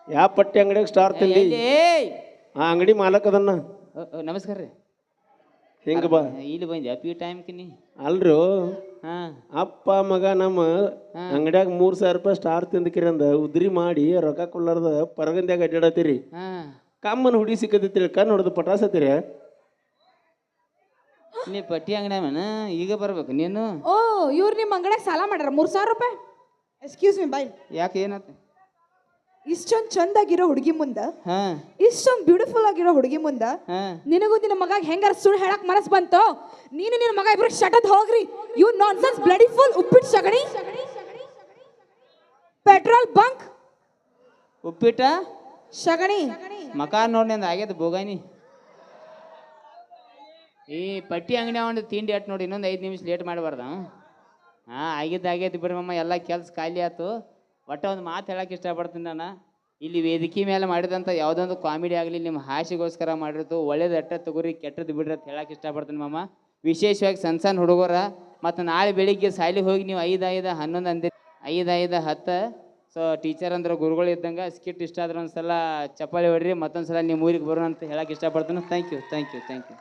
ಯಾವ ಪಟ್ಟಿ ಅಂಗಡಿಯಾಗ ಸ್ಟಾರ್ ತಿಂದಿ? ಆ ಅಂಗಡಿ ಮಾಲಕ್ ಅದನ್ನ. ನಮಸ್ಕಾರ ರೀ. ಹಿಂಗ ಬಾ. ಇಲ್ಲಿ ಬಂದೆ ಪಿ ಟೈಮ್ ಕಿನಿ ಅಲ್ರು? ಹಾ. ಅಪ್ಪ ಮಗ ನಮ್ಮ ಅಂಗಡ್ಯಾಗ ಮೂರ್ ಸಾವಿರ ರೂಪಾಯಿ ಸ್ಟಾರ್ ತಿಂದಕಿರಿ ಅಂದ. ಉದ್ರಿ ಮಾಡಿ ರೊಕ್ಕ ಕೊಡ್ಲಾರ್ದ ಪರಗಂದ್ಯಾಗ ಅಡ್ಡಾಡತ್ತೀರಿ ಹಾ. ಕಮ್ಮನ್ ಹುಡಿ ಸಿಕ್ಕತಿ ಕಣ್ಣು ಹೊಡೆದು ಪಟಾಸತ್ತೀರಿ ನೀ ಪಟ್ಟಿ ಅಂಗಡಿ ಈಗ ಬರ್ಬೇಕು ನೀನು? ಓ ಇವ್ರು ನಿಮ್ಮ ಅಂಗಡಿಯಾಗ ಸಾಲ ಮಾಡ್ಯಾರ ಮೂರ್ ಸಾವಿರ ರೂಪಾಯಿ? ಎಕ್ಸ್ಕ್ಯೂಸ್ ಮಿ ಬಾಯ್ ಯಾಕೆ ಏನಾತ? ಇಷ್ಟೊಂದ್ ಚಂದಾಗಿರೋ ಹುಡುಗಿ ಮುಂದ ಹಾ. ಇಷ್ಟೊಂದ್ ಬ್ಯೂಟಿಫುಲ್ ಆಗಿರೋ ಹುಡುಗಿ ಮುಂದ ಹಾ. ನಿನಗೂ ನಿನ್ನ ಮಗ ಹೆಂಗಾರ ಸುಳ್ಳು ಹೇಳಕ್ ಮನಸ್ ಬಂತು ನೀನು ನಿನ್ನ ಮಗ ಇಬ್ರು ಶಟದ್ ಹೋಗ್ರಿ. ಯು ನಾನ್ಸೆನ್ಸ್ ಬ್ಲಡಿ ಫುಲ್ ಉಪ್ಪಿಟ್ಟು ಸಗಣಿ. ಪೆಟ್ರೋಲ್ ಬಂಕ್ ಉಪ್ಪಿಟ್ಟ? ಸಗಣಿ. ಮಕ ನೋಡಿ ಅಂದ ಆಗ್ಯದ ಬೋಗಾನಿ ಈ ಪಟ್ಟಿ ಅಂಗಡಿ ಅವನು ತಿಂಡಿ ಅಟ್ ನೋಡಿ ಇನ್ನೊಂದು ಐದು ನಿಮಿಷ ಲೇಟ್ ಮಾಡಬಾರ್ದು. ಹಾಂ ಆಗಿದ್ದು ಆಗ್ಯದ ಬಿಡ್ರಿ ಮಮ್ಮ ಎಲ್ಲ ಕೆಲಸ ಖಾಲಿ ಆಯ್ತು ಒಟ್ಟ ಒಂದು ಮಾತು ಹೇಳಕ್ಕೆ ಇಷ್ಟಪಡ್ತೀನಿ ನಾನು. ಇಲ್ಲಿ ವೇದಿಕೆ ಮೇಲೆ ಮಾಡಿದಂಥ ಯಾವುದೊಂದು ಕಾಮಿಡಿ ಆಗಲಿ ನಿಮ್ಮ ಹಾಸಿಗೋಸ್ಕರ ಮಾಡಿರ್ತು ಒಳ್ಳೇದು ಅಟ್ಟ ತಗೋರಿ ಕೆಟ್ಟದ್ದು ಬಿಡ್ರಿ ಅಂತ ಹೇಳಕ್ಕೆ ಇಷ್ಟಪಡ್ತೀನಿ ಮಮ್ಮ ವಿಶೇಷವಾಗಿ ಸಣ್ಣ ಸಣ್ಣ ಹುಡುಗರ, ಮತ್ತು ನಾಳೆ ಬೆಳಿಗ್ಗೆ ಸಾಲಿಗೆ ಹೋಗಿ ನೀವು ಐದು ಐದು ಹನ್ನೊಂದು ಅಂದಿ, ಐದು ಐದು ಹತ್ತು, ಸೊ ಟೀಚರ್ ಅಂದ್ರೆ ಗುರುಗಳು ಇದ್ದಂಗೆ ಸ್ಕಿಟ್ ಇಷ್ಟ ಆದ್ರೆ ಒಂದು ಸಲ ಚಪ್ಪಾಳಿ ಹೊಡ್ರಿ ಮತ್ತೊಂದು ಸಲ ನಿಮ್ಮ ಊರಿಗೆ ಬರೋಣ ಅಂತ ಹೇಳಕ್ಕೆ ಇಷ್ಟಪಡ್ತೀನಿ. Thank you thank you thank you